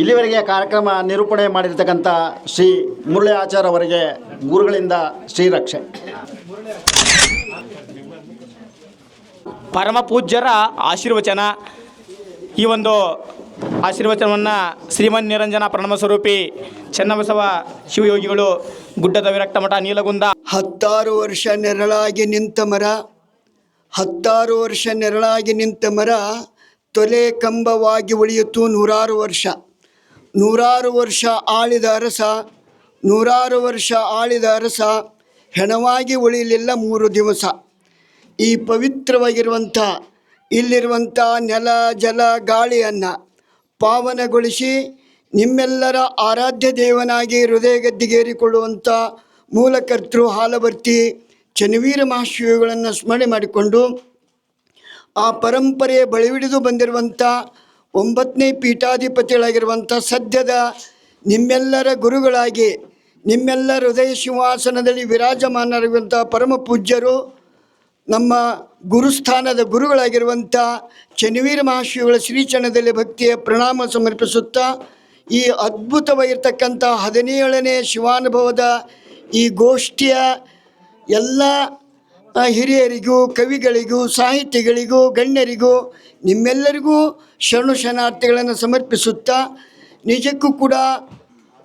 ಇಲ್ಲಿವರೆಗೆ ಕಾರ್ಯಕ್ರಮ ನಿರೂಪಣೆ ಮಾಡಿರ್ತಕ್ಕಂಥ ಶ್ರೀ ಮುರಳಿ ಆಚಾರ್ ಅವರಿಗೆ ಗುರುಗಳಿಂದ ಶ್ರೀರಕ್ಷೆ ಪರಮ ಪೂಜ್ಯರ ಆಶೀರ್ವಚನ. ಈ ಒಂದು ಆಶೀರ್ವಚನವನ್ನು ಶ್ರೀಮನ್ ನಿರಂಜನ ಪ್ರಣಮ ಸ್ವರೂಪಿ ಚೆನ್ನಬಸವ ಶಿವಯೋಗಿಗಳು ಗುಡ್ಡದ ವಿರಕ್ತ ಮಠ ನೀಲಗುಂದ. ಹತ್ತಾರು ವರ್ಷ ನೆರಳಾಗಿ ನಿಂತ ಮರ ಹತ್ತಾರು ವರ್ಷ ನೆರಳಾಗಿ ನಿಂತ ಮರ ತೊಲೆ ಕಂಬವಾಗಿ ಉಳಿಯಿತು ನೂರಾರು ವರ್ಷ. ನೂರಾರು ವರ್ಷ ಆಳಿದ ಅರಸ, ನೂರಾರು ವರ್ಷ ಆಳಿದ ಅರಸ, ಹೆಣವಾಗಿ ಉಳಿಯಲಿಲ್ಲ ಮೂರು ದಿವಸ. ಈ ಪವಿತ್ರವಾಗಿರುವಂಥ, ಇಲ್ಲಿರುವಂಥ ನೆಲ, ಜಲ, ಗಾಳಿಯನ್ನು ಪಾವನಗೊಳಿಸಿ ನಿಮ್ಮೆಲ್ಲರ ಆರಾಧ್ಯ ದೇವನಾಗಿ ಹೃದಯ ಗದ್ದಿಗೇರಿಕೊಳ್ಳುವಂಥ ಮೂಲಕರ್ತೃ ಹಾಲವರ್ತಿ ಚನ್ನವೀರ ಮಹಾಶಿವಗಳನ್ನು ಸ್ಮರಣೆ ಮಾಡಿಕೊಂಡು ಆ ಪರಂಪರೆಯ ಬಳಿವಿಡಿದು ಬಂದಿರುವಂಥ ಒಂಬತ್ತನೇ ಪೀಠಾಧಿಪತಿಗಳಾಗಿರುವಂಥ ಸದ್ಯದ ನಿಮ್ಮೆಲ್ಲರ ಗುರುಗಳಾಗಿ ನಿಮ್ಮೆಲ್ಲ ಹೃದಯ ಸಿಂಹಾಸನದಲ್ಲಿ ವಿರಾಜಮಾನರಾಗಿರುವಂಥ ಪರಮ ಪೂಜ್ಯರು, ನಮ್ಮ ಗುರುಸ್ಥಾನದ ಗುರುಗಳಾಗಿರುವಂಥ ಚನ್ನವೀರ ಮಹಾಶಿವಗಳ ಶ್ರೀಚರಣದಲ್ಲಿ ಭಕ್ತಿಯ ಪ್ರಣಾಮ ಸಮರ್ಪಿಸುತ್ತಾ, ಈ ಅದ್ಭುತವಾಗಿರ್ತಕ್ಕಂಥ ಹದಿನೇಳನೇ ಶಿವಾನುಭವದ ಈ ಗೋಷ್ಠಿಯ ಎಲ್ಲ ಹಿರಿಯರಿಗೂ, ಕವಿಗಳಿಗೂ, ಸಾಹಿತಿಗಳಿಗೂ, ಗಣ್ಯರಿಗೂ, ನಿಮ್ಮೆಲ್ಲರಿಗೂ ಶರಣು ಶರಣಾರ್ಥಿಗಳನ್ನು ಸಮರ್ಪಿಸುತ್ತಾ ನಿಜಕ್ಕೂ ಕೂಡ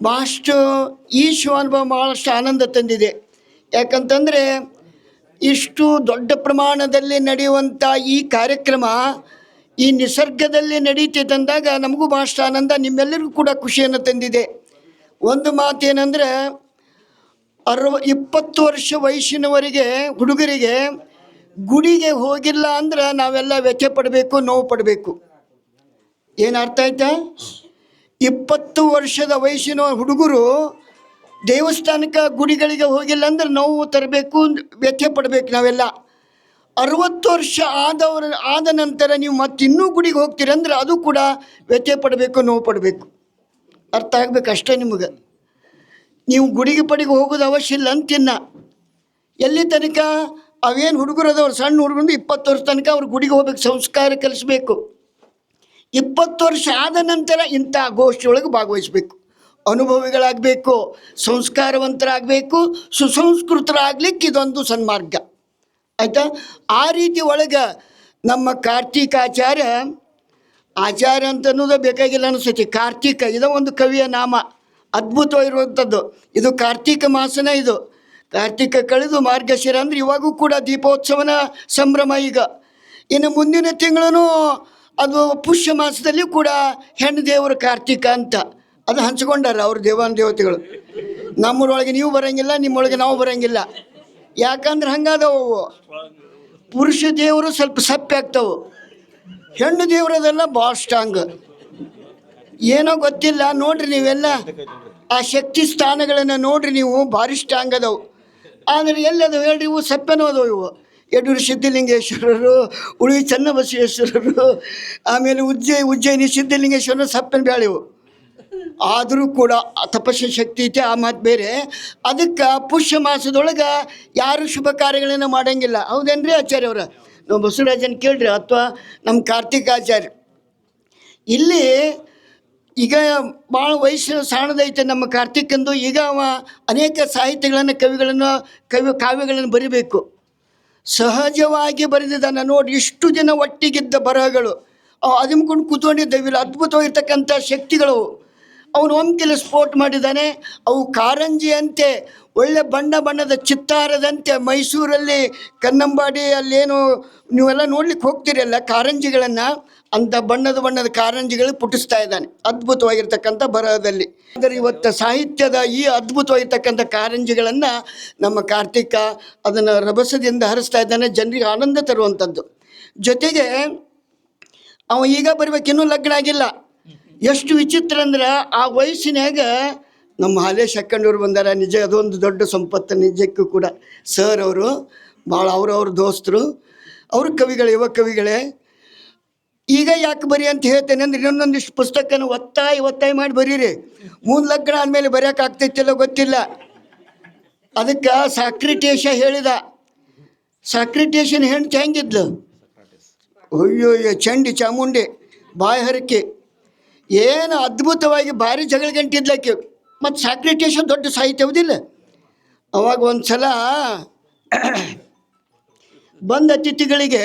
ಬಹಳಷ್ಟು ಈ ಶಿವಾನುಭವ ಬಹಳಷ್ಟು ಆನಂದ ತಂದಿದೆ. ಯಾಕಂತಂದರೆ ಇಷ್ಟು ದೊಡ್ಡ ಪ್ರಮಾಣದಲ್ಲಿ ನಡೆಯುವಂಥ ಈ ಕಾರ್ಯಕ್ರಮ ಈ ನಿಸರ್ಗದಲ್ಲಿ ನಡೀತಿ ಅಂದಾಗ ನಮಗೂ ಭಾಳಷ್ಟು ಆನಂದ, ನಿಮ್ಮೆಲ್ಲರಿಗೂ ಕೂಡ ಖುಷಿಯನ್ನು ತಂದಿದೆ. ಒಂದು ಮಾತೇನೆಂದರೆ ಅರವ, ಇಪ್ಪತ್ತು ವರ್ಷ ವಯಸ್ಸಿನವರಿಗೆ, ಹುಡುಗರಿಗೆ ಗುಡಿಗೆ ಹೋಗಿಲ್ಲ ಅಂದ್ರೆ ನಾವೆಲ್ಲ ವೆಚ್ಚ ಪಡಬೇಕು, ನೋವು ಪಡಬೇಕು. ಏನು ಅರ್ಥ ಆಯ್ತಾ? ಇಪ್ಪತ್ತು ವರ್ಷದ ವಯಸ್ಸಿನ ಹುಡುಗರು ದೇವಸ್ಥಾನಕ್ಕೆ ಗುಡಿಗಳಿಗೆ ಹೋಗಿಲ್ಲ ಅಂದ್ರೆ ನೋವು ತರಬೇಕು ವ್ಯಥೆ ಪಡಬೇಕು ನಾವೆಲ್ಲ. ಅರವತ್ತು ವರ್ಷ ಆದವರ, ಆದ ನಂತರ ನೀವು ಮತ್ತಿನ್ನೂ ಗುಡಿಗೆ ಹೋಗ್ತೀರಂದ್ರೆ ಅದು ಕೂಡ ವ್ಯಥೆ ಪಡಬೇಕು, ನೋವು ಪಡಬೇಕು. ಅರ್ಥ ಆಗ್ಬೇಕು ಅಷ್ಟೇ ನಿಮಗೆ? ನೀವು ಗುಡಿಗೆ ಪಡಿಗೆ ಹೋಗೋದು ಅವಶ್ಯ ಇಲ್ಲ ಅಂತಿನ್ನ. ಎಲ್ಲಿ ತನಕ ಅವೇನು ಹುಡುಗರು ಅದಾವ್ರು, ಸಣ್ಣ ಹುಡುಗರು ಇಪ್ಪತ್ತು ವರ್ಷ ತನಕ ಅವ್ರು ಗುಡಿಗೆ ಹೋಗ್ಬೇಕು, ಸಂಸ್ಕಾರ ಕಲಿಸ್ಬೇಕು. ಇಪ್ಪತ್ತು ವರ್ಷ ಆದ ನಂತರ ಇಂಥ ಗೋಷ್ಠಿಯೊಳಗೆ ಭಾಗವಹಿಸಬೇಕು. ಅನುಭವಿಗಳಾಗಬೇಕು, ಸಂಸ್ಕಾರವಂತರಾಗಬೇಕು, ಸುಸಂಸ್ಕೃತರಾಗ್ಲಿಕ್ಕೆ ಇದೊಂದು ಸನ್ಮಾರ್ಗ. ಆಯಿತಾ? ಆ ರೀತಿ ಒಳಗೆ ನಮ್ಮ ಕಾರ್ತಿಕಾಚಾರ್ಯ ಆಚಾರ್ಯ ಅಂತ ಅನ್ನೋದು ಬೇಕಾಗಿಲ್ಲ ಅನಿಸ್ತೈತಿ. ಕಾರ್ತಿಕ, ಇದೋ ಒಂದು ಕವಿಯ ನಾಮ. ಅದ್ಭುತವಾಗಿರುವಂಥದ್ದು. ಇದು ಕಾರ್ತಿಕ ಮಾಸನೇ ಇದು. ಕಾರ್ತಿಕ ಕಳೆದು ಮಾರ್ಗಶಿರ ಅಂದ್ರೆ ಇವಾಗೂ ಕೂಡ ದೀಪೋತ್ಸವನ ಸಂಭ್ರಮ ಈಗ. ಇನ್ನು ಮುಂದಿನ ತಿಂಗಳೂ ಅದು ಪುಷ್ಯ ಮಾಸದಲ್ಲಿ ಕೂಡ ಹೆಣ್ಣು ದೇವರು ಕಾರ್ತಿಕ ಅಂತ. ಅದು ಹಂಚ್ಕೊಂಡಾರ ಅವ್ರ ದೇವಾನ ದೇವತೆಗಳು. ನಮ್ಮರೊಳಗೆ ನೀವು ಬರೋಂಗಿಲ್ಲ, ನಿಮ್ಮೊಳಗೆ ನಾವು ಬರೋಂಗಿಲ್ಲ. ಯಾಕಂದ್ರೆ ಹಂಗಾದವು. ಪುರುಷ ದೇವರು ಸ್ವಲ್ಪ ಸಪ್ಪೆ ಆಗ್ತವೆ. ಹೆಣ್ಣು ದೇವರದೆಲ್ಲ ಭಾಳ ಸ್ಟ್ರಾಂಗ್ ಏನೋ ಗೊತ್ತಿಲ್ಲ, ನೋಡ್ರಿ ನೀವೆಲ್ಲ. ಆ ಶಕ್ತಿ ಸ್ಥಾನಗಳನ್ನು ನೋಡ್ರಿ ನೀವು ಅದಾವು. ಆದರೆ ಎಲ್ಲದವು ಹೇಳ್ರಿ, ಇವು ಸಪ್ಪೆನೂ ಅದಾವು ಇವು. ಯಡೂರು ಸಿದ್ಧಲಿಂಗೇಶ್ವರರು, ಉಳಿ ಚನ್ನಬಸವೇಶ್ವರರು, ಆಮೇಲೆ ಉಜ್ಜಯ ಉಜ್ಜಯಿನಿ ಸಿದ್ಧಲಿಂಗೇಶ್ವರನ ಸಪ್ಪನ ಬ್ಯಾಳಿವು ಆದರೂ ಕೂಡ ತಪಸ್ಸು ಶಕ್ತಿ ಐತೆ, ಆ ಮಾತು ಬೇರೆ. ಅದಕ್ಕೆ ಪುಷ್ಯ ಮಾಸದೊಳಗೆ ಯಾರು ಶುಭ ಕಾರ್ಯಗಳನ್ನು ಮಾಡೋಂಗಿಲ್ಲ. ಹೌದೇನ್ರಿ ಆಚಾರ್ಯ ನಮ್ಮ ಬಸವರಾಜನ್ ಕೇಳ್ರಿ, ಅಥವಾ ನಮ್ಮ ಕಾರ್ತಿಕಾಚಾರ್ಯ. ಇಲ್ಲಿ ಈಗ ಭಾಳ ವಯಸ್ಸು ಸಣ್ಣದೈತೆ ನಮ್ಮ ಕಾರ್ತಿಕಂದು. ಈಗ ಅವ ಅನೇಕ ಸಾಹಿತ್ಯಗಳನ್ನು, ಕವಿಗಳನ್ನು, ಕವಿ ಕಾವ್ಯಗಳನ್ನು ಬರಿಬೇಕು. ಸಹಜವಾಗಿ ಬರೆದಿದ್ದಾನೆ. ನೋಡಿ, ಇಷ್ಟು ಜನ ಒಟ್ಟಿಗಿದ್ದ ಬರಹಗಳು. ಅವು ಅದಿಮ್ಕೊಂಡು ಕೂತ್ಕೊಂಡಿದ್ದವಿಲ್ಲ ಅದ್ಭುತವಾಗಿರ್ತಕ್ಕಂಥ ಶಕ್ತಿಗಳು. ಅವನು ಒಮ್ಮೆಲೆ ಸ್ಫೋಟ್ ಮಾಡಿದ್ದಾನೆ ಅವು ಕಾರಂಜಿಯಂತೆ ಒಳ್ಳೆ ಬಣ್ಣ ಬಣ್ಣದ ಚಿತ್ತಾರದಂತೆ ಮೈಸೂರಲ್ಲಿ ಕನ್ನಂಬಾಡಿ ಅಲ್ಲೇನು, ನೀವೆಲ್ಲ ನೋಡ್ಲಿಕ್ಕೆ ಹೋಗ್ತೀರಲ್ಲ ಕಾರಂಜಿಗಳನ್ನು? ಅಂಥ ಬಣ್ಣದ ಬಣ್ಣದ ಕಾರಂಜಿಗಳು ಪುಟಿಸ್ತಾ ಇದ್ದಾನೆ. ಅದ್ಭುತವಾಗಿರ್ತಕ್ಕಂಥ ಬರಹದಲ್ಲಿ. ಅಂದರೆ ಇವತ್ತು ಸಾಹಿತ್ಯದ ಈ ಅದ್ಭುತವಾಗಿರ್ತಕ್ಕಂಥ ಕಾರಂಜಿಗಳನ್ನು ನಮ್ಮ ಕಾರ್ತಿಕ ಅದನ್ನು ರಭಸದಿಂದ ಹರಿಸ್ತಾ ಇದ್ದಾನೆ. ಜನರಿಗೆ ಆನಂದ ತರುವಂಥದ್ದು. ಜೊತೆಗೆ, ಅವ ಈಗ ಬರಬೇಕಿನ್ನೂ ಲಗ್ನ ಆಗಿಲ್ಲ. ಎಷ್ಟು ವಿಚಿತ್ರ ಅಂದ್ರೆ ಆ ವಯಸ್ಸಿನಾಗ ನಮ್ಮ ಹಾಲೇಶ್ ಅಕ್ಕಂಡವ್ರು ಬಂದಾರ. ನಿಜ ಅದೊಂದು ದೊಡ್ಡ ಸಂಪತ್ತು ನಿಜಕ್ಕೂ ಕೂಡ. ಸರ್ ಅವರು ಭಾಳ ಅವ್ರವ್ರ ದೋಸ್ತರು, ಅವ್ರ ಕವಿಗಳು, ಯುವ ಕವಿಗಳೇ. ಈಗ ಯಾಕೆ ಬರಿ ಅಂತ ಹೇಳ್ತೇನೆ ಅಂದ್ರೆ ಇನ್ನೊಂದಿಷ್ಟು ಪುಸ್ತಕನ ಒತ್ತಾಯ ಒತ್ತಾಯ ಮಾಡಿ ಬರೀರಿ. ಮುಂದೆ ಲಗ್ನ ಆದಮೇಲೆ ಬರೆಯಕ್ಕೆ ಆಗ್ತೈತಿಲ್ಲ ಗೊತ್ತಿಲ್ಲ. ಅದಕ್ಕೆ ಸಾಕ್ರಿಟೇಶ ಹೇಳಿದ. ಸಾಕ್ರಿಟೇಶನ್ ಹೆಣ್ಣು ಹೆಂಗಿದ್ಲು? ಅಯ್ಯೋ ಚಂಡಿ ಚಾಮುಂಡಿ, ಬಾಯಿ ಹರಕೆ. ಏನು ಅದ್ಭುತವಾಗಿ ಭಾರಿ ಜಗಳ ಗಂಟಿದ್ಲಕ್ಕೆ ಮತ್ತು ಸ್ಯಾಕ್ರಿಟೇಷನ್ ದೊಡ್ಡ ಸಾಹಿತ್ಯವದಿಲ್ಲ. ಅವಾಗ ಒಂದು ಸಲ ಬಂದ ಅತಿಥಿಗಳಿಗೆ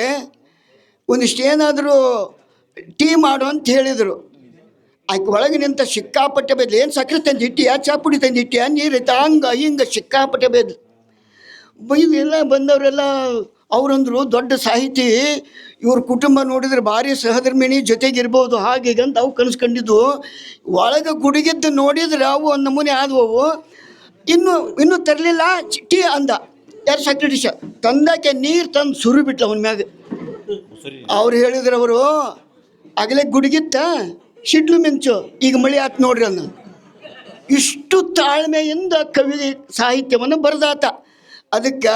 ಒಂದಿಷ್ಟು ಏನಾದರೂ ಟೀ ಮಾಡು ಅಂತ ಹೇಳಿದರು. ಆಕೆ ಒಳಗೆ ನಿಂತ ಸಿಕ್ಕಾಪಟ್ಟೆ ಬೇದ್ಲು. ಏನು ಸಕ್ಕರೆ ತಂದಿಟ್ಟಿಯಾ ಚಾಪುಡಿ ತಂದಿಟ್ಟಿಯಾ ನೀರೈತೆ ಹಂಗೆ ಹಿಂಗೆ ಸಿಕ್ಕಾಪಟ್ಟೆ ಬೇದ್ಲು. ಬೈದೆಲ್ಲ ಬಂದವರೆಲ್ಲ ಅವರಂದ್ರು ದೊಡ್ಡ ಸಾಹಿತಿ, ಇವ್ರ ಕುಟುಂಬ ನೋಡಿದ್ರೆ ಭಾರಿ ಸಹಧರ್ಮಿಣಿ ಜೊತೆಗಿರ್ಬೋದು ಹಾಗೆ ಹೀಗೆ ಅಂತ ಅವು ಕನಸ್ಕೊಂಡಿದ್ದು. ಒಳಗೆ ಗುಡುಗಿದ್ದು ನೋಡಿದ್ರೆ ಅವು ಒಂದು ನಮೂನೆ ಆದವು ಇನ್ನು, ಇನ್ನೂ ತರಲಿಲ್ಲ, ಚಿಟ್ಟಿ ಅಂದ. ಯಾರು ಸೆಕ್ರೆಟರಿಷ ತಂದಕ್ಕೆ ನೀರು ತಂದು ಸುರು ಬಿಟ್ಲ ಅವನ ಮ್ಯಾಗ. ಅವ್ರು ಹೇಳಿದ್ರು ಅವರು ಆಗಲೇ ಗುಡುಗಿತ್ತ, ಸಿಡ್ಲು ಮಿಂಚು, ಈಗ ಮಳೆ ಆತು ನೋಡ್ರಿ ಅಂದ ಇಷ್ಟು ತಾಳ್ಮೆಯಿಂದ ಕವಿ ಸಾಹಿತ್ಯವನ್ನು ಬರೆದಾತ. ಅದಕ್ಕೆ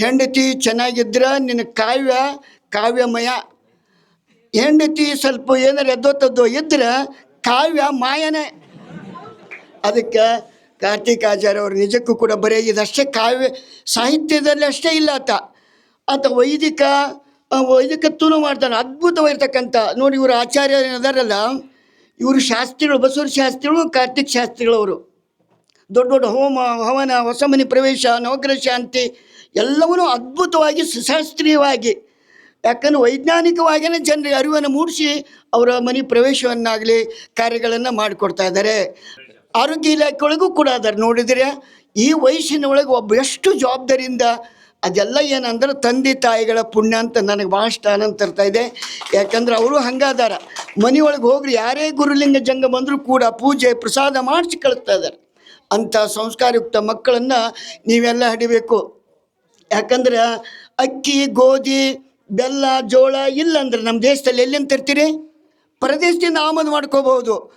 ಹೆಂಡತಿ ಚೆನ್ನಾಗಿದ್ರೆ ನಿನ್ನ ಕಾವ್ಯ, ಕಾವ್ಯಮಯ. ಹೆಂಡತಿ ಸ್ವಲ್ಪ ಏನಾರು ಎದ್ದೋತದ್ದೋ ಇದ್ರೆ ಕಾವ್ಯ ಮಾಯನೇ. ಅದಕ್ಕೆ ಕಾರ್ತಿಕ್ ಅವರು ನಿಜಕ್ಕೂ ಕೂಡ ಬರೀ ಇದಷ್ಟೇ ಕಾವ್ಯ, ಸಾಹಿತ್ಯದಲ್ಲಿ ಅಷ್ಟೇ ಇಲ್ಲ ಆತ. ಆತ ವೈದಿಕ ವೈದಿಕತ್ವನೂ ಮಾಡ್ತಾನೆ ಅದ್ಭುತವಾಗಿರ್ತಕ್ಕಂಥ ನೋಡಿ ಇವರು ಆಚಾರ್ಯ ಏನಿದಾರಲ್ಲ ಇವರು ಶಾಸ್ತ್ರಿಗಳು ಬಸವರ ಶಾಸ್ತ್ರಿಗಳು, ಕಾರ್ತಿಕ್ ಶಾಸ್ತ್ರಿಗಳವರು. ದೊಡ್ಡ ದೊಡ್ಡ ಹೋಮ, ಹವನ ಹೊಸ ಮನೆ ಪ್ರವೇಶ, ನವಗ್ರಹ ಶಾಂತಿ ಎಲ್ಲವನ್ನೂ ಅದ್ಭುತವಾಗಿ, ಸುಶಾಸ್ತ್ರೀಯವಾಗಿ, ಯಾಕಂದ್ರೆ ವೈಜ್ಞಾನಿಕವಾಗಿಯೇ ಜನರಿಗೆ ಅರಿವನ್ನು ಮೂಡಿಸಿ ಅವರ ಮನೆ ಪ್ರವೇಶವನ್ನಾಗಲಿ, ಕಾರ್ಯಗಳನ್ನು ಮಾಡಿಕೊಡ್ತಾ ಇದ್ದಾರೆ. ಆರೋಗ್ಯ ಇಲಾಖೆಯೊಳಗೂ ಕೂಡ ಅದಾರೆ. ನೋಡಿದರೆ ಈ ವಯಸ್ಸಿನ ಒಳಗೆ ಒಬ್ಬ ಎಷ್ಟು ಜವಾಬ್ದಾರಿಯಿಂದ ಅದೆಲ್ಲ ಏನಂದ್ರೆ ತಂದೆ ತಾಯಿಗಳ ಪುಣ್ಯ ಅಂತ ನನಗೆ ಭಾಳಷ್ಟು ಆನಂದ ತರ್ತಾ ಇದೆ. ಯಾಕಂದ್ರೆ ಅವರು ಹಂಗಾದಾರ. ಮನೆಯೊಳಗೆ ಹೋಗ್ರಿ, ಯಾರೇ ಗುರುಲಿಂಗ ಜಂಗ ಬಂದರೂ ಕೂಡ ಪೂಜೆ, ಪ್ರಸಾದ ಮಾಡಿಸಿ ಕಳಿಸ್ತಾ ಇದ್ದಾರೆ. ಅಂಥ ಸಂಸ್ಕಾರಯುಕ್ತ ಮಕ್ಕಳನ್ನು ನೀವೆಲ್ಲ ಹಿಡಿಬೇಕು. ಯಾಕಂದ್ರೆ ಅಕ್ಕಿ, ಗೋಧಿ, ಬೆಲ್ಲ, ಜೋಳ ಇಲ್ಲಂದ್ರೆ ನಮ್ಮ ದೇಶದಲ್ಲಿ ಎಲ್ಲಿಂದ ತರ್ತೀರಿ? ಪ್ರದೇಶದಿಂದ ಆಮದು ಮಾಡ್ಕೋಬಹುದು.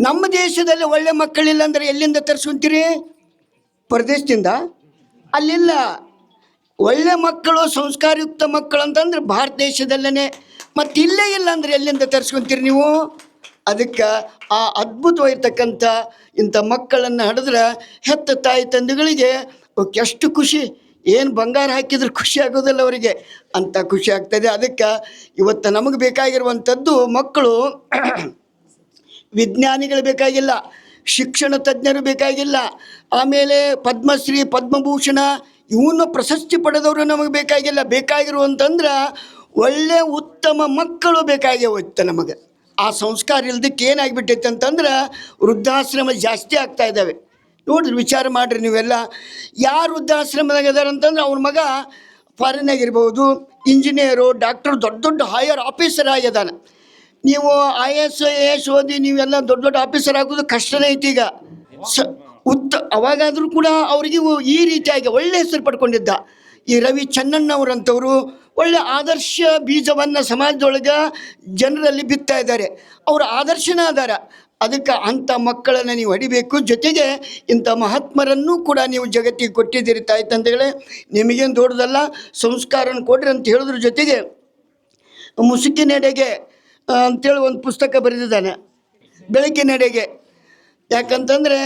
ನಮ್ಮ ದೇಶದಲ್ಲಿ ಒಳ್ಳೆ ಮಕ್ಕಳಿಲ್ಲ ಅಂದ್ರೆ ಎಲ್ಲಿಂದ ತರಿಸ್ಕೊಂತೀರಿ? ಪ್ರದೇಶದಿಂದ? ಅಲ್ಲಿಲ್ಲ. ಒಳ್ಳೆ ಮಕ್ಕಳು, ಸಂಸ್ಕಾರಯುಕ್ತ ಮಕ್ಕಳು ಅಂತಂದ್ರೆ ಭಾರತ ದೇಶದಲ್ಲೇ ಮತ್ತು ಇಲ್ಲೇ ಇಲ್ಲ ಅಂದ್ರೆ ಎಲ್ಲಿಂದ ತರಿಸ್ಕೊಂತೀರಿ ನೀವು? ಅದಕ್ಕೆ ಆ ಅದ್ಭುತವಾಗಿರ್ತಕ್ಕಂಥ ಇಂಥ ಮಕ್ಕಳನ್ನು ಹಡಿದ್ರೆ ಹೆತ್ತ ತಾಯಿ ತಂದೆಗಳಿಗೆ ಎಷ್ಟು ಖುಷಿ. ಏನು ಬಂಗಾರ ಹಾಕಿದ್ರೆ ಖುಷಿ ಆಗೋದಿಲ್ಲ ಅವರಿಗೆ. ಅಂತ ಖುಷಿ ಆಗ್ತದೆ. ಅದಕ್ಕೆ ಇವತ್ತು ನಮಗೆ ಬೇಕಾಗಿರುವಂಥದ್ದು ಮಕ್ಕಳು ವಿಜ್ಞಾನಿಗಳು ಬೇಕಾಗಿಲ್ಲ, ಶಿಕ್ಷಣ ತಜ್ಞರು ಬೇಕಾಗಿಲ್ಲ, ಆಮೇಲೆ ಪದ್ಮಶ್ರೀ, ಪದ್ಮಭೂಷಣ ಇವನ್ನು ಪ್ರಶಸ್ತಿ ಪಡೆದವರು ನಮಗೆ ಬೇಕಾಗಿಲ್ಲ. ಬೇಕಾಗಿರುವಂತಂದ್ರೆ ಒಳ್ಳೆ ಉತ್ತಮ ಮಕ್ಕಳು ಬೇಕಾಗಿತ್ತು ನಮಗೆ. ಆ ಸಂಸ್ಕಾರ ಇಲ್ದಕ್ಕೆ ಏನಾಗಿಬಿಟ್ಟೈತೆ ಅಂತಂದ್ರೆ ವೃದ್ಧಾಶ್ರಮ ಜಾಸ್ತಿ ಆಗ್ತಾ ಇದ್ದಾವೆ ನೋಡ್ರಿ, ವಿಚಾರ ಮಾಡಿರಿ ನೀವೆಲ್ಲ. ಯಾರು ವೃದ್ಧಾಶ್ರಮದಾಗ ಇದಾರೆ ಅಂತಂದ್ರೆ ಅವ್ರ ಮಗ ಫಾರಿನ್ ಇರ್ಬೋದು ಇಂಜಿನಿಯರು ಡಾಕ್ಟರ್ ದೊಡ್ಡ ದೊಡ್ಡ ಹೈಯರ್ ಆಫೀಸರ್ ಆಗಿದ್ದಾನೆ ನೀವು ಐ ಎಸ್ ಎ ಎಸ್ ಓದಿ ನೀವೆಲ್ಲ ದೊಡ್ಡ ದೊಡ್ಡ ಆಫೀಸರ್ ಆಗೋದು ಕಷ್ಟನೇ ಐತಿ ಈಗ. ಸ, ಉತ್ತ, ಅವಾಗಾದರೂ ಕೂಡ ಅವರಿಗೆ ಈ ರೀತಿಯಾಗಿ ಒಳ್ಳೆ ಹೆಸರು ಪಡ್ಕೊಂಡಿದ್ದ. ಈ ರವಿ ಚನ್ನಣ್ಣವರಂಥವರು ಒಳ್ಳೆ ಆದರ್ಶ ಬೀಜವನ್ನು ಸಮಾಜದೊಳಗೆ ಜನರಲ್ಲಿ ಬಿತ್ತಾ ಇದ್ದಾರೆ. ಅವರ ಆದರ್ಶನ ಅದಾರ ಅದಕ್ಕೆ ಅಂಥ ಮಕ್ಕಳನ್ನು ನೀವು ಹೊಡಿಬೇಕು. ಜೊತೆಗೆ ಇಂಥ ಮಹಾತ್ಮರನ್ನು ಕೂಡ ನೀವು ಜಗತ್ತಿಗೆ ಕೊಟ್ಟಿದ್ದೀರಿ ತಾಯಿ ತಂದೆಗಳೇ. ನಿಮಗೇನು ದೊಡ್ಡದಲ್ಲ, ಸಂಸ್ಕಾರನ ಕೊಡ್ರಿ ಅಂತ ಹೇಳಿದ್ರ ಜೊತೆಗೆ ಮುಸುಕಿನೆಡೆಗೆ ಅಂತೇಳಿ ಒಂದು ಪುಸ್ತಕ ಬರೆದಿದ್ದಾನೆ. ಬೆಳಕಿನೆಡೆಗೆ. ಯಾಕಂತಂದರೆ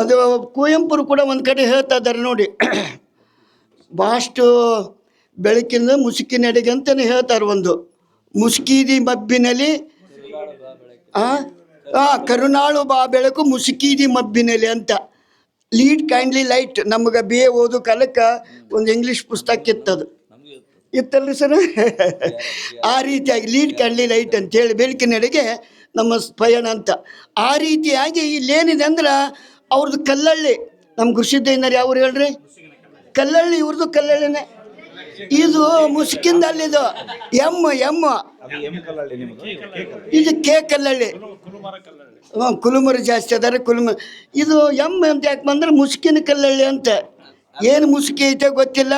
ಅದು ಕುವೆಂಪುರು ಕೂಡ ಒಂದು ಕಡೆ ಹೇಳ್ತಾ ಇದ್ದಾರೆ ನೋಡಿ. ಭಾಳಷ್ಟು ಬೆಳಕಿನ ಮುಸುಕಿನೆಡೆಗೆ ಅಂತಲೇ ಹೇಳ್ತಾರೆ ಒಂದು. ಮುಸುಕಿದಿ ಮಬ್ಬಿನಲ್ಲಿ, ಆ ಆ, ಕರುನಾಳು ಬಾ ಬೆಳಕು ಮುಸುಕಿದಿ ಮಬ್ಬಿನಲ್ಲಿ ಅಂತ. ಲೀಡ್ ಕೈಂಡ್ಲಿ ಲೈಟ್ ನಮಗೆ ಬಿ ಎ ಓದು ಕಾಲಕ್ಕೆ ಒಂದು ಇಂಗ್ಲೀಷ್ ಪುಸ್ತಕ ಇತ್ತದು. ಇತ್ತಲ್ರಿ ಸರ್ ಆ ರೀತಿಯಾಗಿ ಲೀಡ್ ಕೈಂಡ್ಲಿ ಲೈಟ್ ಅಂತೇಳಿ ಬೆಳಕಿನಡೆಗೆ ನಮ್ಮ ಪಯಣ ಅಂತ. ಆ ರೀತಿಯಾಗಿ ಇಲ್ಲೇನಿದೆ ಅಂದ್ರೆ ಅವ್ರದ್ದು ಕಲ್ಲಳ್ಳಿ. ನಮ್ಮ ಕೃಷಿದ್ದೇನರು ಯಾವ್ರು ಹೇಳ್ರಿ? ಕಲ್ಲಳ್ಳಿ ಇವ್ರದ್ದು ಕಲ್ಲಳ್ಳಿನೇ. ಇದು ಮುಸುಕಿಂದಲ್ಲಿದು ಎಮ್ಮ ಎಮ್ಮ. ಇದು ಕೆ ಕಲ್ಲಳ್ಳಿ. ಹ್ಞೂ ಕುಲುಮರು ಜಾಸ್ತಿ ಅದಾರೆ ಕುಲುಮ. ಇದು ಎಂ ಅಂತ ಯಾಕೆ ಬಂದ್ರೆ ಮುಸುಕಿನ ಕಲ್ಲಳ್ಳಿ ಅಂತ. ಏನು ಮುಸುಕಿ ಐತೆ ಗೊತ್ತಿಲ್ಲ.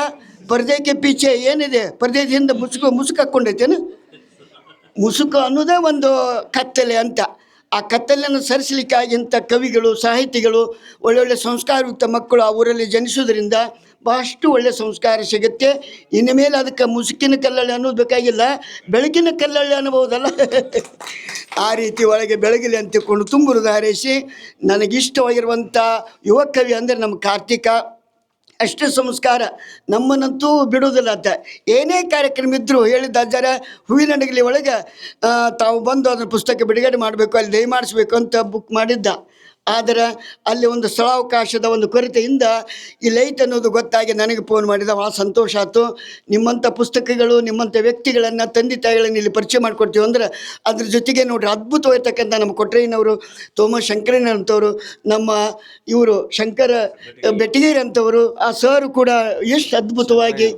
ಪರದೆಗೆ ಪೀಚೆ ಏನಿದೆ? ಪರದೆಯಿಂದ ಮುಸುಕು ಮುಸುಕು ಹಾಕ್ಕೊಂಡೈತೇನು? ಮುಸುಕು ಅನ್ನೋದೇ ಒಂದು ಕತ್ತಲೆ ಅಂತ. ಆ ಕತ್ತಲೆಯನ್ನು ಸರಿಸಲಿಕ್ಕೆ ಆಗಿಂಥ ಕವಿಗಳು ಸಾಹಿತಿಗಳು ಒಳ್ಳೊಳ್ಳೆ ಸಂಸ್ಕಾರಯುಕ್ತ ಮಕ್ಕಳು ಆ ಊರಲ್ಲಿ ಜನಿಸೋದ್ರಿಂದ ಬಹಳಷ್ಟು ಒಳ್ಳೆ ಸಂಸ್ಕಾರ ಸಿಗುತ್ತೆ. ಇನ್ನು ಮೇಲೆ ಅದಕ್ಕೆ ಮುಸುಕಿನ ಕಲ್ಲಳ್ಳಿ ಅನ್ನೋದು ಬೇಕಾಗಿಲ್ಲ. ಬೆಳಕಿನ ಕಲ್ಲಳ್ಳಿ ಅನ್ಬೋದಲ್ಲ. ಆ ರೀತಿ ಒಳಗೆ ಬೆಳಗಿಲಿ ಅಂತ ತಿಳ್ಕೊಂಡು ತುಂಬುವುದು ಹಾರೈಸಿ ನನಗಿಷ್ಟವಾಗಿರುವಂಥ ಯುವ ಕವಿ ಅಂದರೆ ನಮ್ಮ ಕಾರ್ತಿಕ. ಅಷ್ಟು ಸಂಸ್ಕಾರ. ನಮ್ಮನ್ನಂತೂ ಬಿಡುವುದಿಲ್ಲ ಅಂತ. ಏನೇ ಕಾರ್ಯಕ್ರಮ ಇದ್ದರೂ ಹೇಳಿದ್ದ ಹೂವಿನ ಅಡಗಲಿ ಒಳಗೆ ತಾವು ಬಂದು ಅದ್ರ ಪುಸ್ತಕ ಬಿಡುಗಡೆ ಮಾಡಬೇಕು, ಅಲ್ಲಿ ದಯಮಾಡಿಸ್ಬೇಕು ಅಂತ ಬುಕ್ ಮಾಡಿದ್ದ. ಆದರೆ ಅಲ್ಲಿ ಒಂದು ಸ್ಥಳಾವಕಾಶದ ಒಂದು ಕೊರತೆಯಿಂದ ಈ ಲೈಟ್ ಅನ್ನೋದು ಗೊತ್ತಾಗಿ ನನಗೆ ಫೋನ್ ಮಾಡಿದ. ಭಾಳ ಸಂತೋಷ ಆಯಿತು. ನಿಮ್ಮಂಥ ಪುಸ್ತಕಗಳು ನಿಮ್ಮಂಥ ವ್ಯಕ್ತಿಗಳನ್ನು ತಂದೆ ತಾಯಿಗಳನ್ನು ಇಲ್ಲಿ ಪರಿಚಯ ಮಾಡಿಕೊಡ್ತೀವಿ ಅಂದ್ರೆ ಅದ್ರ ಜೊತೆಗೆ ನೋಡ್ರಿ ಅದ್ಭುತವಾಗಿರ್ತಕ್ಕಂಥ ನಮ್ಮ ಕೊಟ್ರಯ್ಯನವರು ತೋಮಸ್ ಶಂಕರಯ್ಯನಂಥವ್ರು ನಮ್ಮ ಇವರು ಶಂಕರ ಬೆಟ್ಟಿಗೇರಿ. ಅಂತವರು ಆ ಸರ್ ಕೂಡ ಎಷ್ಟು ಅದ್ಭುತವಾಗಿ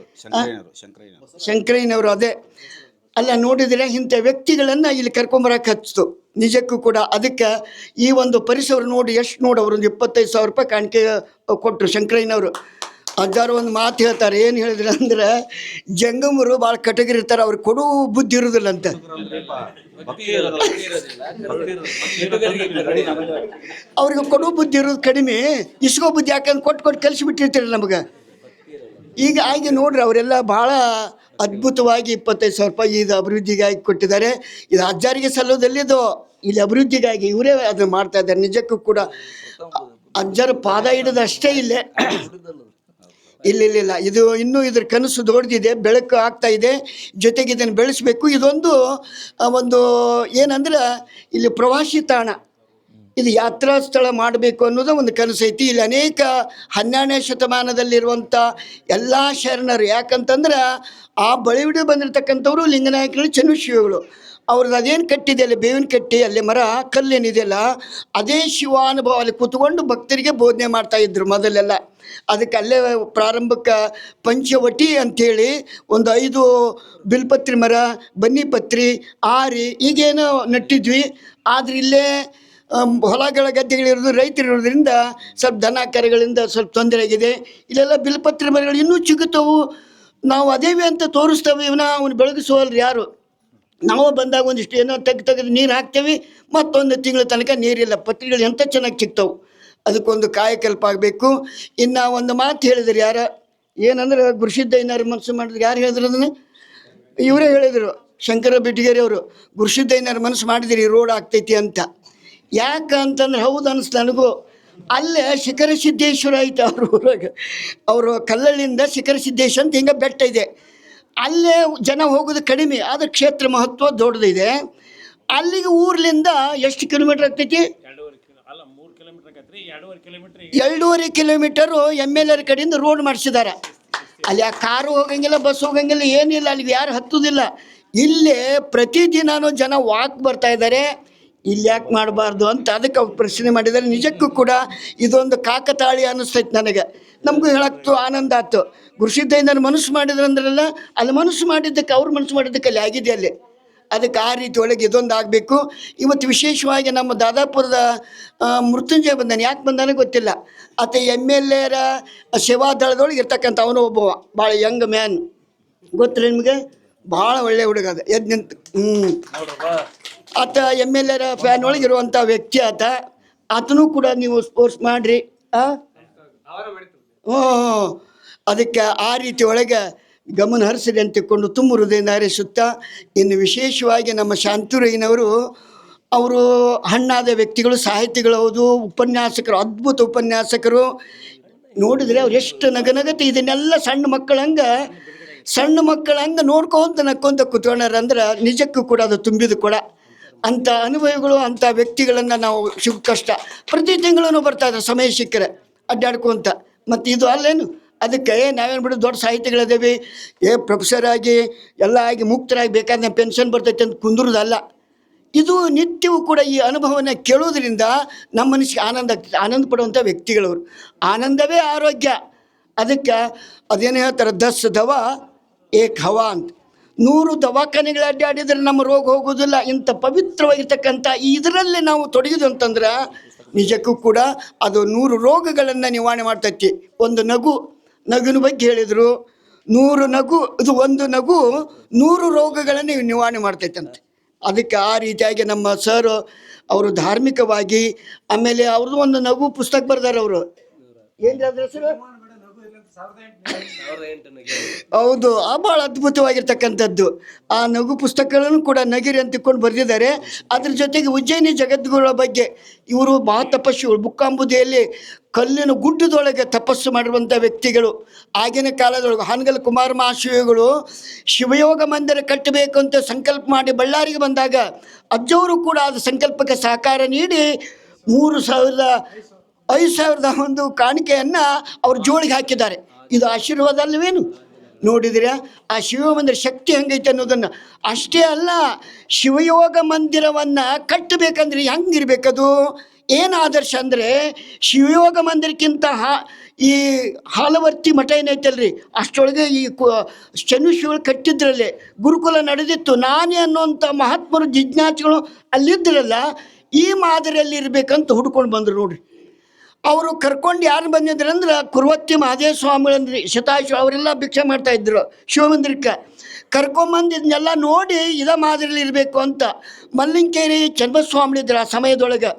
ಶಂಕರಯ್ಯನವರು ಅದೇ. ಅಲ್ಲ, ನೋಡಿದರೆ ಇಂಥ ವ್ಯಕ್ತಿಗಳನ್ನು ಇಲ್ಲಿ ಕರ್ಕೊಂಬರಕ್ಕೆ ಹಚ್ಚಿತು. ನಿಜಕ್ಕೂ ಕೂಡ ಅದಕ್ಕೆ ಈ ಒಂದು ಪರಿಸರ ನೋಡಿ ಎಷ್ಟು ನೋಡಿ ಅವರು, ಒಂದು ಇಪ್ಪತ್ತೈದು ಸಾವಿರ ರೂಪಾಯಿ ಕಾಣಿಕೆ ಕೊಟ್ಟರು ಶಂಕರಯ್ಯನವರು. ಅಜ್ಜಾರು ಒಂದು ಮಾತು ಹೇಳ್ತಾರೆ, ಏನು ಹೇಳಿದ್ರೆ ಅಂದ್ರೆ, ಜಂಗಮರು ಭಾಳ ಕಟಗಿರ್ತಾರೆ ಅವ್ರಿಗೆ ಕೊಡು ಬುದ್ಧಿ ಇರೋದಿಲ್ಲ ಅಂತ. ಅವ್ರಿಗೆ ಕೊಡೋ ಬುದ್ಧಿ ಇರೋದು ಕಡಿಮೆ. ಇಸ್ಕೋ ಬುದ್ಧಿ ಯಾಕಂದ್ರೆ ಕೊಟ್ಟು ಕೊಟ್ಟು ಕಲಿಸಿಬಿಟ್ಟಿರ್ತೀರಿ ನಮಗೆ. ಈಗ ಹಾಗೆ ನೋಡ್ರಿ, ಅವರೆಲ್ಲ ಭಾಳ ಅದ್ಭುತವಾಗಿ ಇಪ್ಪತ್ತೈದು ಸಾವಿರ ರೂಪಾಯಿ ಇದು ಅಭಿವೃದ್ಧಿಗಾಗಿ ಕೊಟ್ಟಿದ್ದಾರೆ. ಇದು ಅಜ್ಜಾರಿಗೆ ಸಲ್ಲೋದಲ್ಲಿದು ಇಲ್ಲಿ ಅಭಿವೃದ್ಧಿಗಾಗಿ ಇವರೇ ಅದನ್ನು ಮಾಡ್ತಾ ಇದ್ದಾರೆ. ನಿಜಕ್ಕೂ ಕೂಡ ಅಜ್ಜರ ಪಾದ ಹಿಡಿದು ಅಷ್ಟೇ ಇಲ್ಲೇ. ಇಲ್ಲ ಇಲ್ಲ ಇಲ್ಲ. ಇದು ಇನ್ನೂ ಇದ್ರ ಕನಸು ದೊಡ್ಡದಿದೆ. ಬೆಳಕು ಆಗ್ತಾ ಇದೆ. ಜೊತೆಗೆ ಇದನ್ನು ಬೆಳೆಸಬೇಕು. ಇದೊಂದು ಒಂದು ಏನಂದ್ರೆ ಇಲ್ಲಿ ಪ್ರವಾಸಿ ತಾಣ. ಇದು ಯಾತ್ರಾ ಸ್ಥಳ ಮಾಡಬೇಕು ಅನ್ನೋದು ಒಂದು ಕನಸು ಐತಿ. ಇಲ್ಲಿ ಅನೇಕ ಹನ್ನೆರಡನೇ ಶತಮಾನದಲ್ಲಿರುವಂಥ ಎಲ್ಲ ಶರಣರು. ಯಾಕಂತಂದ್ರೆ ಆ ಬಳಿವಿಡಿ ಬಂದಿರತಕ್ಕಂಥವ್ರು ಲಿಂಗನಾಯಕರು ಚನ್ನುಶಿವಗಳು ಅವ್ರದ್ದು ಅದೇನು ಕಟ್ಟಿದೆ ಅಲ್ಲಿ? ಬೇವಿನ ಕಟ್ಟಿ, ಅಲ್ಲಿ ಮರ ಕಲ್ಲೇನಿದೆಯಲ್ಲ ಅದೇ ಶಿವಾನುಭವ ಅಲ್ಲಿ ಕೂತ್ಕೊಂಡು ಭಕ್ತರಿಗೆ ಬೋಧನೆ ಮಾಡ್ತಾ ಇದ್ರು ಮೊದಲೆಲ್ಲ. ಅದಕ್ಕೆ ಅಲ್ಲೇ ಪ್ರಾರಂಭಕ್ಕೆ ಪಂಚವಟಿ ಅಂಥೇಳಿ ಒಂದು ಐದು ಬಿಲ್ಪತ್ರಿ ಮರ ಬನ್ನಿಪತ್ರಿ ಆರಿ ಈಗೇನೋ ನಟ್ಟಿದ್ವಿ. ಆದರೆ ಇಲ್ಲೇ ಹೊಲಗಳ ಗದ್ದೆಗಳಿರೋದು ರೈತರು ಇರೋದ್ರಿಂದ ಸ್ವಲ್ಪ ದನ ಕರೆಗಳಿಂದ ಸ್ವಲ್ಪ ತೊಂದರೆ ಆಗಿದೆ. ಇಲ್ಲೆಲ್ಲ ಬಿಲ್ಪತ್ರಿ ಮರಗಳು ಇನ್ನೂ ಚಿಗುತ್ತವು ನಾವು ಅದೇವಿ ಅಂತ ತೋರಿಸ್ತೇವೆ, ಇವನ ಅವನು ಬೆಳಗಿಸುವಲ್ರಿ ಯಾರು? ನಾವು ಬಂದಾಗ ಒಂದಿಷ್ಟು ಏನೋ ತೆಗ್ದು ತೆಗೆದು ನೀರು ಹಾಕ್ತೇವೆ, ಮತ್ತೊಂದು ತಿಂಗಳ ತನಕ ನೀರಿಲ್ಲ. ಪತ್ರಿಗಳು ಎಂಥ ಚೆನ್ನಾಗಿ ಸಿಗ್ತವೆ ಅದಕ್ಕೊಂದು ಕಾಯಕಲ್ಪ ಆಗಬೇಕು. ಇನ್ನು ಒಂದು ಮಾತು ಹೇಳಿದ್ರು ಯಾರ? ಏನಂದ್ರೆ ಗುರುಸಿದ್ಧ ಏನಾರು ಮನಸ್ಸು ಮಾಡಿದ್ರು, ಯಾರು ಹೇಳಿದ್ರು ಅದನ್ನು? ಇವರೇ ಹೇಳಿದರು, ಶಂಕರ ಬಿಟ್ಟಿಗೇರಿ ಅವರು. ಗುರುಸಿದ್ಧ ಏನಾರು ಮನಸ್ಸು ಮಾಡಿದಿರಿ ರೋಡ್ ಆಗ್ತೈತಿ ಅಂತ. ಯಾಕಂತಂದ್ರೆ ಹೌದು ಅನಿಸ್ತು ನನಗೂ. ಅಲ್ಲೇ ಶಿಖರ ಸಿದ್ದೇಶ್ವರ ಐತೆ ಅವ್ರ ಊರಾಗ. ಅವರು ಕಲ್ಲಳ್ಳಿಯಿಂದ ಶಿಖರ ಸಿದ್ದೇಶ್ವರ ಅಂತ ಹಿಂಗೆ ಬೆಟ್ಟ ಇದೆ. ಅಲ್ಲೇ ಜನ ಹೋಗೋದು ಕಡಿಮೆ ಆದ್ರೆ ಕ್ಷೇತ್ರ ಮಹತ್ವ ದೊಡ್ಡದಿದೆ. ಅಲ್ಲಿಗೆ ಊರ್ಲಿಂದ ಎಷ್ಟು ಕಿಲೋಮೀಟರ್ ಆಗ್ತೈತಿ? ಎರಡೂವರೆ ಕಿಲೋಮೀಟರು ಎಂ ಎಲ್ ಆರ್ ಕಡೆಯಿಂದ ರೋಡ್ ಮಾಡಿಸಿದ್ದಾರೆ ಅಲ್ಲಿ ಆ ಕಾರು ಹೋಗಂಗಿಲ್ಲ ಬಸ್ ಹೋಗಂಗಿಲ್ಲ ಏನಿಲ್ಲ ಅಲ್ಲಿ ಯಾರು ಹತ್ತುದಿಲ್ಲ. ಇಲ್ಲೇ ಪ್ರತಿದಿನನೂ ಜನ ವಾಕ್ ಬರ್ತಾ ಇದ್ದಾರೆ ಇಲ್ಲಿ ಯಾಕೆ ಮಾಡಬಾರ್ದು ಅಂತ ಅದಕ್ಕೆ ಅವ್ರು ಪ್ರಶ್ನೆ ಮಾಡಿದರೆ ನಿಜಕ್ಕೂ ಕೂಡ ಇದೊಂದು ಕಾಕತಾಳಿ ಅನ್ನಿಸ್ತೈತೆ ನನಗೆ. ನಮಗೂ ಹೇಳಕ್ತು ಆನಂದ ಆಯ್ತು. ಗುರುಸಿದ್ದಯ್ಯನ ಮನಸ್ಸು ಮಾಡಿದ್ರಂದ್ರಲ್ಲ, ಅಲ್ಲಿ ಮನಸ್ಸು ಮಾಡಿದ್ದಕ್ಕೆ ಅವ್ರು ಮನಸ್ಸು ಮಾಡಿದ್ದಕ್ಕೆ ಅಲ್ಲಿ ಆಗಿದೆ ಅಲ್ಲಿ. ಅದಕ್ಕೆ ಆ ರೀತಿ ಒಳಗೆ ಇದೊಂದು ಆಗಬೇಕು. ಇವತ್ತು ವಿಶೇಷವಾಗಿ ನಮ್ಮ ದಾದಾಪುರದ ಮೃತ್ಯುಂಜಯ ಬಂದಾನೆ ಯಾಕೆ ಬಂದಾನೆ ಗೊತ್ತಿಲ್ಲ. ಆತ ಎಂ ಎಲ್ ಎರ ಸೇವಾದಳದೊಳಗೆ ಇರ್ತಕ್ಕಂಥ ಅವನು ಒಬ್ಬವ. ಭಾಳ ಯಂಗ್ ಮ್ಯಾನ್. ಗೊತ್ತಿಲ್ಲ ನಿಮಗೆ? ಭಾಳ ಒಳ್ಳೆ ಹುಡುಗ ಅದ. ಎದ್ದು ನಿಂತು ಹ್ಞೂ ಆತ ಎಂ ಎಲ್ ಎರ ಫ್ಯಾನ್ ಒಳಗೆ ಇರುವಂಥ ವ್ಯಕ್ತಿ ಆತ. ಆತನೂ ಕೂಡ ನೀವು ಸ್ಪೋರ್ಟ್ಸ್ ಮಾಡಿರಿ ಆ? ಹ್ಞೂ ಅದಕ್ಕೆ ಆ ರೀತಿ ಒಳಗೆ ಗಮನ ಹರಿಸಿದೆ ಅಂತ ತಿಳ್ಕೊಂಡು ತುಂಬ ಹೃದಯದಿಂದ ಹರಿಸುತ್ತ ಇನ್ನು ವಿಶೇಷವಾಗಿ ನಮ್ಮ ಶಾಂತುರಯ್ಯನವರು ಅವರು ಹಣ್ಣಾದ ವ್ಯಕ್ತಿಗಳು ಸಾಹಿತಿಗಳು ಹೌದು ಉಪನ್ಯಾಸಕರು ಅದ್ಭುತ ಉಪನ್ಯಾಸಕರು. ನೋಡಿದ್ರೆ ಅವ್ರು ಎಷ್ಟು ನಗನಗತೆ ಇದನ್ನೆಲ್ಲ ಸಣ್ಣ ಮಕ್ಕಳಂಗೆ ಸಣ್ಣ ಮಕ್ಕಳಂಗೆ ನೋಡ್ಕೊಂತ ನಕ್ಕೊಂತ ಕುತ್ಕೊಂಡಾರ ಅಂದ್ರೆ ನಿಜಕ್ಕೂ ಕೂಡ ಅದು ತುಂಬಿದ ಕೂಡ ಅಂಥ ಅನುಭವಗಳು ಅಂಥ ವ್ಯಕ್ತಿಗಳನ್ನು ನಾವು ಶುಭ ಕಷ್ಟ. ಪ್ರತಿ ತಿಂಗಳೂ ಬರ್ತಾ ಇದ್ದಾರೆ ಸಮಯ ಸಿಕ್ಕರೆ ಅಡ್ಡಾಡ್ಕೊಂತ. ಮತ್ತು ಇದು ಅಲ್ಲೇನು? ಅದಕ್ಕೆ ನಾವೇನು ಬಿಡು, ದೊಡ್ಡ ಸಾಹಿತಿಗಳಿದ್ದೀವಿ ಏ ಪ್ರೊಫೆಸರ್ ಆಗಿ, ಎಲ್ಲ ಆಗಿ ಮುಕ್ತರಾಗಿ ಬೇಕಾದ ಪೆನ್ಷನ್ ಬರ್ತೈತೆ ಅಂತ ಕುಂದ್ರದಲ್ಲ ಇದು ನಿತ್ಯವೂ ಕೂಡ ಈ ಅನುಭವನ ಕೇಳೋದ್ರಿಂದ ನಮ್ಮ ಮನಸ್ಸಿಗೆ ಆನಂದ ಆಗ್ತದೆ. ಆನಂದ ಪಡುವಂಥ ವ್ಯಕ್ತಿಗಳವರು. ಆನಂದವೇ ಆರೋಗ್ಯ. ಅದಕ್ಕೆ ಅದೇನೇ ಹೇಳ್ತಾರೆ, ದಸ್ ದವ ಏಕ್ ಹವಾ ಅಂತ. ನೂರು ದವಾಖಾನೆಗಳು ಅಡ್ಡಾಡಿದ್ರೆ ನಮ್ಮ ರೋಗ ಹೋಗೋದಿಲ್ಲ ಇಂಥ ಪವಿತ್ರವಾಗಿರ್ತಕ್ಕಂಥ ಇದರಲ್ಲಿ ನಾವು ತೊಡಗಿದು ಅಂತಂದ್ರೆ ನಿಜಕ್ಕೂ ಕೂಡ ಅದು ನೂರು ರೋಗಗಳನ್ನು ನಿವಾರಣೆ ಮಾಡ್ತೈತಿ. ಒಂದು ನಗು, ನಗುನ ಬಗ್ಗೆ ಹೇಳಿದರು. ನೂರು ನಗು, ಇದು ಒಂದು ನಗು ನೂರು ರೋಗಗಳನ್ನು ನಿವಾರಣೆ ಮಾಡ್ತೈತಂತೆ. ಅದಕ್ಕೆ ಆ ರೀತಿಯಾಗಿ ನಮ್ಮ ಸರ್ ಅವರು ಧಾರ್ಮಿಕವಾಗಿ ಆಮೇಲೆ ಅವ್ರದ್ದು ಒಂದು ನಗು ಪುಸ್ತಕ ಬರ್ದಾರೆ ಅವರು. ಏನು ಅದ್ರ ಹೆಸರು? ಹೌದು, ಆ ಭಾಳ ಅದ್ಭುತವಾಗಿರ್ತಕ್ಕಂಥದ್ದು. ಆ ನಗು ಪುಸ್ತಕಗಳನ್ನು ಕೂಡ ನಗಿರಿ ಅಂತ ತಿಳ್ಕೊಂಡು ಬರೆದಿದ್ದಾರೆ. ಅದ್ರ ಜೊತೆಗೆ ಉಜ್ಜಯಿನಿ ಜಗದ್ಗುರುಗಳ ಬಗ್ಗೆ ಇವರು ಮಹಾತಪಸ್ವಿಗಳು ಬುಕ್ಕಾಂಬುದಿಯಲ್ಲಿ ಕಲ್ಲಿನ ಗುಡ್ಡದೊಳಗೆ ತಪಸ್ಸು ಮಾಡಿರುವಂಥ ವ್ಯಕ್ತಿಗಳು. ಆಗಿನ ಕಾಲದೊಳಗೆ ಹಾನಗಲ್ ಕುಮಾರ ಮಹಾಶಿವಗಳು ಶಿವಯೋಗ ಮಂದಿರ ಕಟ್ಟಬೇಕು ಅಂತ ಸಂಕಲ್ಪ ಮಾಡಿ ಬಳ್ಳಾರಿಗೆ ಬಂದಾಗ ಅಜ್ಜವರು ಕೂಡ ಅದು ಸಂಕಲ್ಪಕ್ಕೆ ಸಹಕಾರ ನೀಡಿ ಮೂರು ಸಾವಿರದ ಐದು ಸಾವಿರದ ಒಂದು ಕಾಣಿಕೆಯನ್ನು ಅವ್ರ ಜೋಳಿಗೆ ಹಾಕಿದ್ದಾರೆ. ಇದು ಆಶೀರ್ವಾದ ಅಲ್ಲವೇನು ನೋಡಿದ್ರೆ? ಆ ಶಿವ ಮಂದಿರ ಶಕ್ತಿ ಹೆಂಗೈತೆ ಅನ್ನೋದನ್ನು. ಅಷ್ಟೇ ಅಲ್ಲ, ಶಿವಯೋಗ ಮಂದಿರವನ್ನು ಕಟ್ಟಬೇಕಂದ್ರೆ ಹೆಂಗಿರ್ಬೇಕದು? ಏನು ಆದರ್ಶ ಅಂದರೆ, ಶಿವಯೋಗ ಮಂದಿರಕ್ಕಿಂತ ಈ ಹಾಲವರ್ತಿ ಮಠ ಏನೈತಲ್ರಿ? ಅಷ್ಟೊಳಗೆ ಈ ಶನಿ ಶಿವಳು ಕಟ್ಟಿದ್ರಲ್ಲೇ, ಗುರುಕುಲ ನಡೆದಿತ್ತು. ನಾನೇ ಅನ್ನೋಂಥ ಮಹಾತ್ಮರು, ಜಿಜ್ಞಾಸಿಗಳು ಅಲ್ಲಿದ್ದರಲ್ಲ ಈ ಮಾದರಿಯಲ್ಲಿ ಇರಬೇಕಂತ ಹುಡ್ಕೊಂಡು ಬಂದರು ನೋಡ್ರಿ. ಅವರು ಕರ್ಕೊಂಡು ಯಾರು ಬಂದಿದ್ರು ಅಂದ್ರೆ ಕುರುವತ್ತಿ ಮಹಾದೇವ ಸ್ವಾಮಿಗಳಂದ್ರಿ ಶತಾಶು ಅವರೆಲ್ಲ ಭಿಕ್ಷೆ ಮಾಡ್ತಾ ಇದ್ರು, ಶಿವಮಂದಿರಕ್ಕೆ. ಕರ್ಕೊಂಬಂದು ಇದನ್ನೆಲ್ಲ ನೋಡಿ ಇದ ಮಾದರಿಯಲ್ಲಿ ಇರಬೇಕು ಅಂತ ಮಲ್ಲಿಂಗೇರಿ ಚನ್ನಬಸ್ವಾಮಿಗಳಿದ್ರು ಆ ಸಮಯದೊಳಗೆ.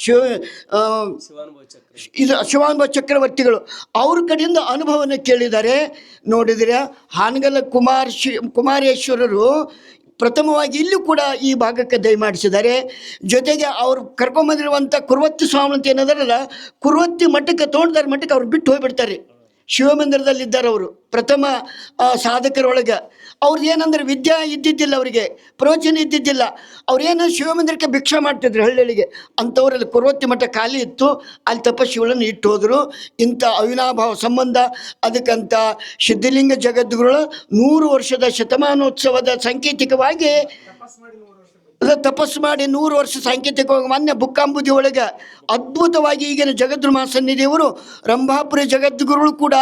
ಶಿವ ಇದು ಶಿವಾನುಭವ ಚಕ್ರವರ್ತಿಗಳು ಅವ್ರ ಕಡೆಯಿಂದ ಅನುಭವನ ಕೇಳಿದ್ದಾರೆ. ನೋಡಿದರೆ ಹಾನಗಲ ಕುಮಾರ್ ಶಿ, ಕುಮಾರೇಶ್ವರರು ಪ್ರಥಮವಾಗಿ ಇಲ್ಲೂ ಕೂಡ ಈ ಭಾಗಕ್ಕೆ ದಯಮಾಡಿಸಿದ್ದಾರೆ ಜೊತೆಗೆ ಅವರು ಕರ್ಕೊಂಬಂದಿರುವಂಥ ಕುರುವತ್ತಿ ಸ್ವಾಮಿ ಅಂತ ಏನದಾರಲ್ಲ, ಕುರುವತ್ತಿ ಮಠಕ್ಕೆ ತೋಂಡದಾರ ಮಠಕ್ಕೆ ಅವ್ರು ಬಿಟ್ಟು ಹೋಗ್ಬಿಡ್ತಾರೆ. ಶಿವಮಂದಿರದಲ್ಲಿದ್ದಾರೆ ಅವರು. ಪ್ರಥಮ ಸಾಧಕರೊಳಗೆ. ಅವ್ರದ್ದು ಏನಂದ್ರೆ ವಿದ್ಯಾ ಇದ್ದಿದ್ದಿಲ್ಲ ಅವರಿಗೆ, ಪ್ರವಚನ ಇದ್ದಿದ್ದಿಲ್ಲ. ಅವ್ರೇನು ಶಿವಮಂದಿರಕ್ಕೆ ಭಿಕ್ಷೆ ಮಾಡ್ತಿದ್ರು ಹಳ್ಳಿಗೆ ಅಂಥವ್ರಲ್ಲಿ ಕುರುವತ್ತಿ ಮಠ ಖಾಲಿ ಇತ್ತು. ಅಲ್ಲಿ ತಪಶಿವಳನ್ನು ಇಟ್ಟು ಹೋದರು. ಇಂಥ ಅವಿನಾಭಾವ ಸಂಬಂಧ, ಅದಕ್ಕಂಥ ಸಿದ್ಧಲಿಂಗ ಜಗದ್ಗುರು ನೂರು ವರ್ಷದ ಶತಮಾನೋತ್ಸವದ ಸಾಂಕೇತಿಕವಾಗಿ ಅದ ತಪಸ್ಸು ಮಾಡಿ ನೂರು ವರ್ಷ ಸಾಂಕೇತಿಕವಾಗಿ ಮೊನ್ನೆ ಬುಕ್ಕಾಂಬುದಿ ಒಳಗೆ ಅದ್ಭುತವಾಗಿ ಈಗಿನ ಜಗದ್ರು ಸನ್ನಿಧಿಯವರು ರಂಭಾಪುರಿ ಜಗದ್ಗುರುಗಳು ಕೂಡ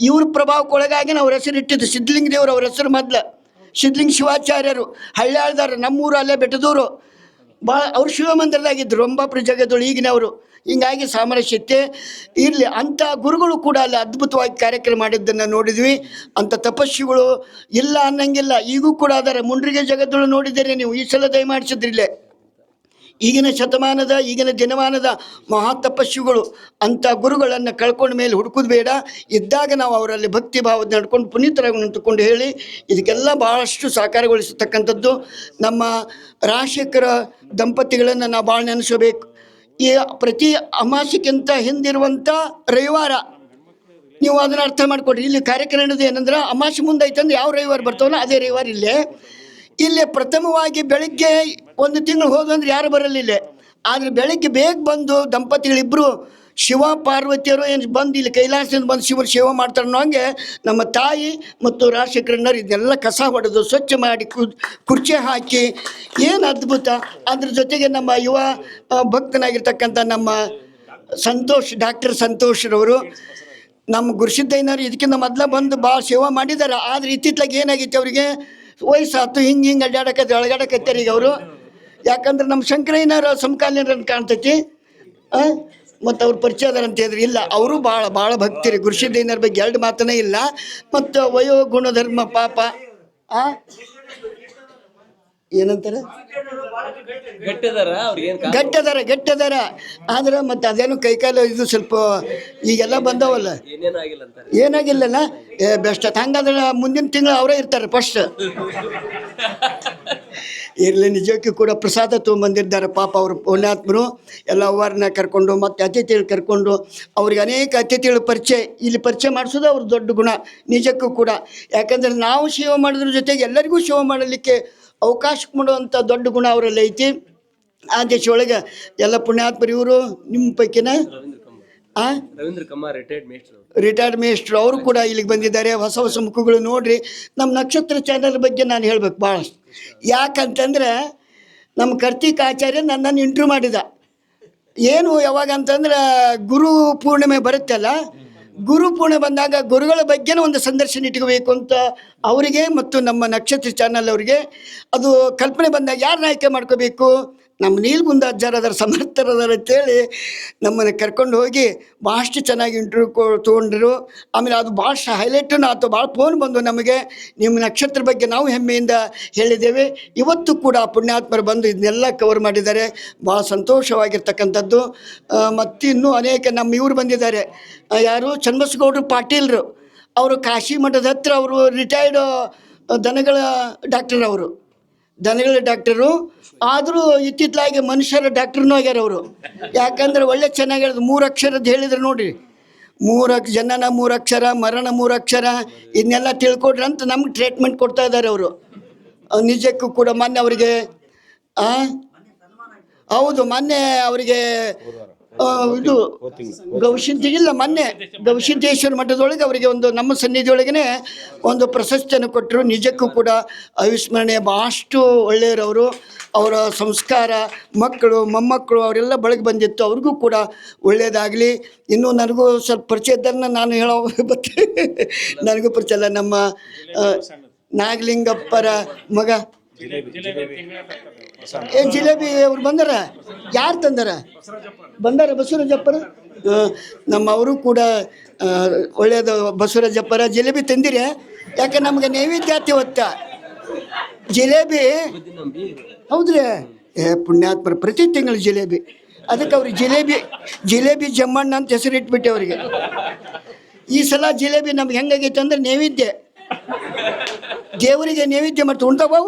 ಇವ್ರ ಪ್ರಭಾವಕ್ಕೊಳಗಾಗಿ ಅವ್ರ ಹೆಸರು ಇಟ್ಟಿದ್ದು. ಸಿದ್ಧಲಿಂಗ ದೇವರು ಅವ್ರ ಹೆಸರು ಮೊದ್ಲು. ಸಿದ್ಧಲಿಂಗ ಶಿವಾಚಾರ್ಯರು ಹಳ್ಳಾಳ್ದಾರ ನಮ್ಮೂರು ಅಲ್ಲೇ ಬೆಟ್ಟದೂರು. ಭಾಳ ಅವ್ರು ಶಿವಮಂದಿರದಾಗಿದ್ದರು ರಂಭಾಪುರಿ ಜಗದೊಳು ಈಗಿನವರು. ಹಿಂಗಾಗಿ ಸಾಮರಸ್ಯತೆ ಇರಲಿ, ಅಂಥ ಗುರುಗಳು ಕೂಡ ಅಲ್ಲಿ ಅದ್ಭುತವಾಗಿ ಕಾರ್ಯಕ್ರಮ ಮಾಡಿದ್ದನ್ನು ನೋಡಿದ್ವಿ. ಅಂಥ ತಪಸ್ವಿಗಳು ಇಲ್ಲ ಅನ್ನಂಗಿಲ್ಲ, ಈಗೂ ಕೂಡ ಅದರ. ಮುಂಡ್ರಿಗೆ ಜಗದ್ದು ನೋಡಿದ್ದೀರಿ ನೀವು ಈ ಸಲ ದಯಮಾಡಿಸಿದ್ರಿಲ್ಲೇ ಈಗಿನ ಶತಮಾನದ, ಈಗಿನ ದಿನಮಾನದ ಮಹಾ ತಪಸ್ವಿಗಳು, ಅಂಥ ಗುರುಗಳನ್ನು ಕಳ್ಕೊಂಡ ಮೇಲೆ ಹುಡುಕೋದು ಬೇಡ. ಇದ್ದಾಗ ನಾವು ಅವರಲ್ಲಿ ಭಕ್ತಿ ಭಾವದ ನಡ್ಕೊಂಡು ಪುನೀತರಾಗಿ ನಿಂತುಕೊಂಡು ಹೇಳಿ, ಇದಕ್ಕೆಲ್ಲ ಭಾಳಷ್ಟು ಸಹಕಾರಗೊಳಿಸತಕ್ಕಂಥದ್ದು ನಮ್ಮ ರಾಜಶೇಖರ ದಂಪತಿಗಳನ್ನು ನಾವು ಭಾಳ ನೆನೆಸಬೇಕು ಈ ಪ್ರತಿ ಅಮಾಸಿಕ್ಕಿಂತ ಹಿಂದಿರುವಂಥ ರವಿವಾರ. ನೀವು ಅದನ್ನು ಅರ್ಥ ಮಾಡಿಕೊಡ್ರಿ ಇಲ್ಲಿ ಕಾರ್ಯಕ್ರಮ ನಡೆದು ಏನಂದ್ರೆ ಅಮಾಸೆ ಮುಂದೆ ಐತಂದ್ರೆ ಯಾವ ರವಿವಾರ ಬರ್ತವಲ್ಲ ಅದೇ ರವಿವಾರ ಇಲ್ಲೇ. ಇಲ್ಲಿ ಪ್ರಥಮವಾಗಿ ಬೆಳಿಗ್ಗೆ ಒಂದು ತಿಂಗಳು ಹೋದಂದ್ರೆ ಯಾರು ಬರಲಿಲ್ಲ. ಆದರೆ ಬೆಳಿಗ್ಗೆ ಬೇಗ ಬಂದು ದಂಪತಿಗಳಿಬ್ಬರು ಶಿವ ಪಾರ್ವತಿಯರು ಏನು ಬಂದು ಇಲ್ಲಿ ಕೈಲಾಸದಿಂದ ಬಂದು ಶಿವರು ಸೇವೆ ಮಾಡ್ತಾರೆ ಹಂಗೆ ನಮ್ಮ ತಾಯಿ ಮತ್ತು ರಾಜಶೇಖರಣ್ಣರು ಇದನ್ನೆಲ್ಲ ಕಸ ಹೊಡೆದು ಸ್ವಚ್ಛ ಮಾಡಿ ಕುರ್ಚಿ ಹಾಕಿ ಏನು ಅದ್ಭುತ. ಅದ್ರ ಜೊತೆಗೆ ನಮ್ಮ ಯುವ ಭಕ್ತನಾಗಿರ್ತಕ್ಕಂಥ ನಮ್ಮ ಸಂತೋಷ್, ಡಾಕ್ಟರ್ ಸಂತೋಷ್ರವರು, ನಮ್ಮ ಗುರುಸಿದ್ದಯ್ಯನವರು ಇದಕ್ಕಿಂತ ಮೊದಲ ಬಂದು ಭಾಳ ಸೇವೆ ಮಾಡಿದ್ದಾರೆ. ಆದರೆ ಇತ್ತಿತ್ತಲಾಗ ಏನಾಗಿತ್ತು ಅವರಿಗೆ? ವಯಸ್ಸಾತು ಹಿಂಗೆ ಹಿಂಗೆ ಅಡ್ಡಾಡಕತ್ತೆ ಅಳಗಾಡಕತ್ತಾರೆ ಈಗ ಅವರು. ಯಾಕಂದ್ರೆ ನಮ್ಮ ಶಂಕರಯ್ಯನವರ ಸಮಕಾಲೀನರನ್ನು ಕಾಣ್ತೈತಿ. ಮತ್ತು ಅವ್ರ ಪರಿಚಯ ಅದಾರ ಅಂತ ಹೇಳಿದ್ರೆ ಇಲ್ಲ ಅವರು ಭಾಳ ಭಾಳ ಭಕ್ತಿರಿ. ಗುರುಸಿದ್ದಯ್ಯನವ್ರ ಬಗ್ಗೆ ಎರಡು ಮಾತನೇ ಇಲ್ಲ. ಮತ್ತು ವಯೋ ಗುಣಧರ್ಮ ಪಾಪ ಆ? ಏನಂತಾರೆ? ಗಟ್ಟಿದಾರ ಗಟ್ಟದಾರ ಆದ್ರೆ ಮತ್ತೆ ಅದೇನು ಕೈಕಾಲು ಇದು ಸ್ವಲ್ಪ ಈಗೆಲ್ಲ ಬಂದವಲ್ಲ. ಏನಾಗಿಲ್ಲಲ್ಲ ಬೆಸ್ಟ್. ಹಂಗಾದ್ರೆ ಮುಂದಿನ ತಿಂಗಳು ಅವರೇ ಇರ್ತಾರೆ ಫಸ್ಟ್ ಇರಲಿ ನಿಜಕ್ಕೂ ಕೂಡ ಪ್ರಸಾದ ತೊಗೊಂಬಂದಿದ್ದಾರೆ ಪಾಪ ಅವರು ಪುಣ್ಯಾತ್ಮರು ಎಲ್ಲ ಅವ್ರನ್ನ ಕರ್ಕೊಂಡು ಮತ್ತು ಅತಿಥಿಗಳು ಕರ್ಕೊಂಡು ಅವ್ರಿಗೆ ಅನೇಕ ಅತಿಥಿಗಳು ಪರಿಚಯ ಇಲ್ಲಿ ಪರಿಚಯ ಮಾಡಿಸೋದು ಅವ್ರ ದೊಡ್ಡ ಗುಣ ನಿಜಕ್ಕೂ ಕೂಡ. ಯಾಕಂದರೆ ನಾವು ಸೇವೆ ಮಾಡೋದ್ರ ಜೊತೆಗೆ ಎಲ್ಲರಿಗೂ ಸೇವೆ ಮಾಡಲಿಕ್ಕೆ ಅವಕಾಶ ಕೊಡುವಂಥ ದೊಡ್ಡ ಗುಣ ಅವರಲ್ಲಿ ಐತಿ. ಆ ದೇಶ ಒಳಗೆ ಎಲ್ಲ ಪುಣ್ಯಾತ್ಮರು ಇವರು ನಿಮ್ಮ ಪೈಕಿನ? ರವೀಂದ್ರ ಕಮ್ಮ ರವೀಂದ್ರ ಕಮ್ಮ ರಿಟೈರ್ಡ್ ಮೇಸ್ಟ್ರು ರಿಟೈರ್ಡ್ ಮೇಸ್ಟ್ರು ಅವರು ಕೂಡ ಇಲ್ಲಿಗೆ ಬಂದಿದ್ದಾರೆ. ಹೊಸ ಹೊಸ ಮುಖಗಳು ನೋಡ್ರಿ. ನಮ್ಮ ನಕ್ಷತ್ರ ಚಾನಲ್ ಬಗ್ಗೆ ನಾನು ಹೇಳ್ಬೇಕು ಭಾಳಷ್ಟು. ಯಾಕಂತಂದ್ರೆ ನಮ್ಮ ಕರ್ತಿಕ್ ಆಚಾರ್ಯ ನನ್ನನ್ನು ಇಂಟ್ರ್ಯೂ ಮಾಡಿದ. ಏನು ಯಾವಾಗ ಅಂತಂದ್ರೆ ಗುರು ಪೂರ್ಣಿಮೆ ಬರುತ್ತಲ್ಲ, ಗುರು ಪೂರ್ಣಿಮೆ ಬಂದಾಗ ಗುರುಗಳ ಬಗ್ಗೆನೂ ಒಂದು ಸಂದರ್ಶನ ಇಟ್ಕೋಬೇಕು ಅಂತ ಅವರಿಗೆ ಮತ್ತು ನಮ್ಮ ನಕ್ಷತ್ರ ಚಾನಲ್ ಅವರಿಗೆ. ಅದು ಕಲ್ಪನೆ ಬಂದಾಗ ಯಾರನ್ನ ಆಯ್ಕೆ ಮಾಡ್ಕೋಬೇಕು? ನಮ್ಮ ನೀಲ್ ಮುಂದ ಅಜ್ಜಾರ ಅದರ ಸಮರ್ಥರದಾರ ಅಂತೇಳಿ ನಮ್ಮನ್ನು ಕರ್ಕೊಂಡು ಹೋಗಿ ಭಾಳಷ್ಟು ಚೆನ್ನಾಗಿ ಇಂಟರ್ವ್ಯೂ ಕೊ, ತೊಗೊಂಡ್ರು. ಆಮೇಲೆ ಅದು ಭಾಳಷ್ಟು ಹೈಲೈಟನ್ನು ಆಯ್ತು ಭಾಳ ಫೋನ್ ಬಂದು ನಮಗೆ. ನಿಮ್ಮ ನಕ್ಷತ್ರ ಬಗ್ಗೆ ನಾವು ಹೆಮ್ಮೆಯಿಂದ ಹೇಳಿದ್ದೇವೆ. ಇವತ್ತು ಕೂಡ ಪುಣ್ಯಾತ್ಮರು ಬಂದು ಇದನ್ನೆಲ್ಲ ಕವರ್ ಮಾಡಿದ್ದಾರೆ. ಭಾಳ ಸಂತೋಷವಾಗಿರ್ತಕ್ಕಂಥದ್ದು. ಮತ್ತಿನ್ನೂ ಅನೇಕ ನಮ್ಮ ಇವರು ಬಂದಿದ್ದಾರೆ. ಯಾರು? ಚನ್ನಬಸಗೌಡರು ಪಾಟೀಲ್ರು. ಅವರು ಕಾಶಿ ಮಠದ ಹತ್ರ ಅವರು ರಿಟೈರ್ಡ್ ದನಗಳ ಡಾಕ್ಟರ್ ಅವರು. ದನಗಳ ಡಾಕ್ಟರು ಆದರೂ ಇತ್ತಿತ್ತಲಾಗಿ ಮನುಷ್ಯರ ಡಾಕ್ಟ್ರನೂ ಆಗ್ಯಾರ ಅವರು. ಯಾಕಂದ್ರೆ ಒಳ್ಳೆ ಚೆನ್ನಾಗಿ ಹೇಳಿದ್ರು ಮೂರು ಅಕ್ಷರದ್ದು ಹೇಳಿದ್ರು ನೋಡಿರಿ. ಮೂರ ಜನನ ಮೂರು ಅಕ್ಷರ, ಮರಣ ಮೂರು ಅಕ್ಷರ ಇದನ್ನೆಲ್ಲ ತಿಳ್ಕೊಡ್ರಿ ಅಂತ ನಮ್ಗೆ ಟ್ರೀಟ್ಮೆಂಟ್ ಕೊಡ್ತಾ ಇದ್ದಾರೆ ಅವರು. ನಿಜಕ್ಕೂ ಕೂಡ ಮೊನ್ನೆ ಅವರಿಗೆ ಹೌದು, ಮೊನ್ನೆ ಅವರಿಗೆ ಇದು ಗವಿಸಿದ್ಧ ಇಲ್ಲ ಮೊನ್ನೆ ಗವಿಶಿಂತೇಶ್ವರ ಮಠದೊಳಗೆ ಅವರಿಗೆ ಒಂದು ನಮ್ಮ ಸನ್ನಿಧಿಯೊಳಗೇ ಒಂದು ಪ್ರಶಸ್ತಿಯನ್ನು ಕೊಟ್ಟರು. ನಿಜಕ್ಕೂ ಕೂಡ ಅವಿಸ್ಮರಣೆ ಭಾಳಷ್ಟು ಒಳ್ಳೆಯರವರು. ಅವರ ಸಂಸ್ಕಾರ, ಮಕ್ಕಳು, ಮೊಮ್ಮಕ್ಕಳು ಅವರೆಲ್ಲ ಬಳಗೆ ಬಂದಿತ್ತು. ಅವ್ರಿಗೂ ಕೂಡ ಒಳ್ಳೆಯದಾಗಲಿ. ಇನ್ನೂ ನನಗೂ ಸ್ವಲ್ಪ ಪರಿಚಯ ಇದ್ದಾರೆ ನಾನು ಹೇಳೋ ಬತ್ತೆ ನನಗೂ ಪರಿಚಯ ಇಲ್ಲ. ನಮ್ಮ ನಾಗಲಿಂಗಪ್ಪರ ಮಗ. ಏ ಜಿಲೇಬಿ ಅವ್ರು ಬಂದಾರ? ಯಾರು ತಂದಾರ? ಬಂದಾರ ಬಸವರಾಜಪ್ಪರ ನಮ್ಮವರು ಕೂಡ ಒಳ್ಳೆಯದು ಬಸವರಾಜಪ್ಪರ ಜಿಲೇಬಿ ತಂದಿರಿ. ಯಾಕೆ ನಮ್ಗೆ ನೈವೇದ್ಯಾತಿ ಹೊತ್ತ ಜಿಲೇಬಿ? ಹೌದ್ರಿ. ಏ, ಪುಣ್ಯಾತ್ಮರ ಪ್ರತಿ ತಿಂಗಳು ಜಿಲೇಬಿ. ಅದಕ್ಕೆ ಅವ್ರಿಗೆ ಜಿಲೇಬಿ ಜಿಲೇಬಿ ಜಮ್ಮಣ್ಣ ಅಂತ ಹೆಸರು ಇಟ್ಬಿಟ್ಟೆ ಅವರಿಗೆ. ಈ ಸಲ ಜಿಲೇಬಿ ನಮ್ಗೆ ಹೆಂಗಾಗೈತೆ ಅಂದ್ರೆ ನೈವೇದ್ಯ. ದೇವರಿಗೆ ನೈವೇದ್ಯ ಮಾಡ್ತಾ ಉಣ್ತಾವು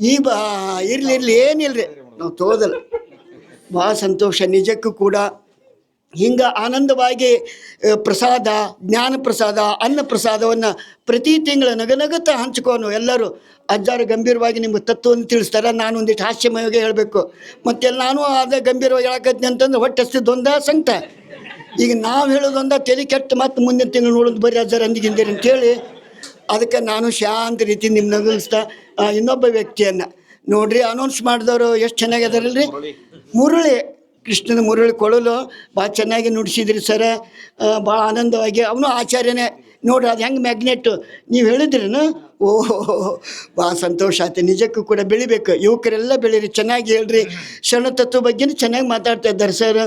ಈ ಬಾ ಇರ್ಲಿ ಇರ್ಲಿ ಏನಿಲ್ರಿ ನಾವು ತೋದಲ್ಲ ಭಾಳ ಸಂತೋಷ, ನಿಜಕ್ಕೂ ಕೂಡ ಹಿಂಗೆ ಆನಂದವಾಗಿ ಪ್ರಸಾದ, ಜ್ಞಾನ ಪ್ರಸಾದ, ಅನ್ನ ಪ್ರಸಾದವನ್ನು ಪ್ರತಿ ತಿಂಗಳ ನಗನಗತ ಹಂಚ್ಕೋನು ಎಲ್ಲರೂ ಅಜ್ಜಾರು ಗಂಭೀರವಾಗಿ ನಿಮ್ಗೆ ತತ್ವವನ್ನು ತಿಳಿಸ್ತಾರೆ. ನಾನು ಒಂದಿಷ್ಟು ಹಾಸ್ಯಮಯವಾಗಿ ಹೇಳಬೇಕು. ಮತ್ತೆ ನಾನು ಅದ ಗಂಭೀರವಾಗಿ ಹೇಳಕತ್ತೀನಿ ಅಂತಂದ್ರೆ ಹೊಟ್ಟೆ ಹಸಿದೊಂದ ಸಂಕಟ. ಈಗ ನಾವು ಹೇಳೋದೊಂದ ತಲೆ ಕೆಟ್ಟು ಮತ್ತೆ ಮುಂದಿನ ತಿಂಗಳು ನೋಡೋದು ಬರೀ ಅಜ್ಜಾರು ಅಂದಿಗಿಂದಿರಿ ಅಂತೇಳಿ ಅದಕ್ಕೆ ನಾನು ಶಾಂತ ರೀತಿ ನಿಮ್ಮ ನಗಿಸ್ತಾ ಇನ್ನೊಬ್ಬ ವ್ಯಕ್ತಿಯನ್ನು. ನೋಡ್ರಿ ಅನೌನ್ಸ್ ಮಾಡಿದವರು ಎಷ್ಟು ಚೆನ್ನಾಗಿ ಅದಾರಲ್ರಿ? ಮುರುಳಿ. ಕೃಷ್ಣನ ಮುರುಳಿ ಕೊಳಲು ಭಾಳ ಚೆನ್ನಾಗಿ ನುಡಿಸಿದ್ರಿ ಸರ. ಭಾಳ ಆನಂದವಾಗಿ. ಅವನು ಆಚಾರ್ಯನೇ. ನೋಡ್ರಿ ಅದು ಹೆಂಗೆ ಮ್ಯಾಗ್ನೆಟ್ಟು ನೀವು ಹೇಳಿದ್ರೇನು? ಓಹೋ ಭಾಳ ಸಂತೋಷ ಆಯ್ತು. ನಿಜಕ್ಕೂ ಕೂಡ ಬೆಳಿಬೇಕು. ಯುವಕರೆಲ್ಲ ಬೆಳೀರಿ. ಚೆನ್ನಾಗಿ ಹೇಳ್ರಿ. ಶರಣ ತತ್ವ ಬಗ್ಗೆ ಚೆನ್ನಾಗಿ ಮಾತಾಡ್ತಾ ಇದ್ದಾರೆ ಸರ್.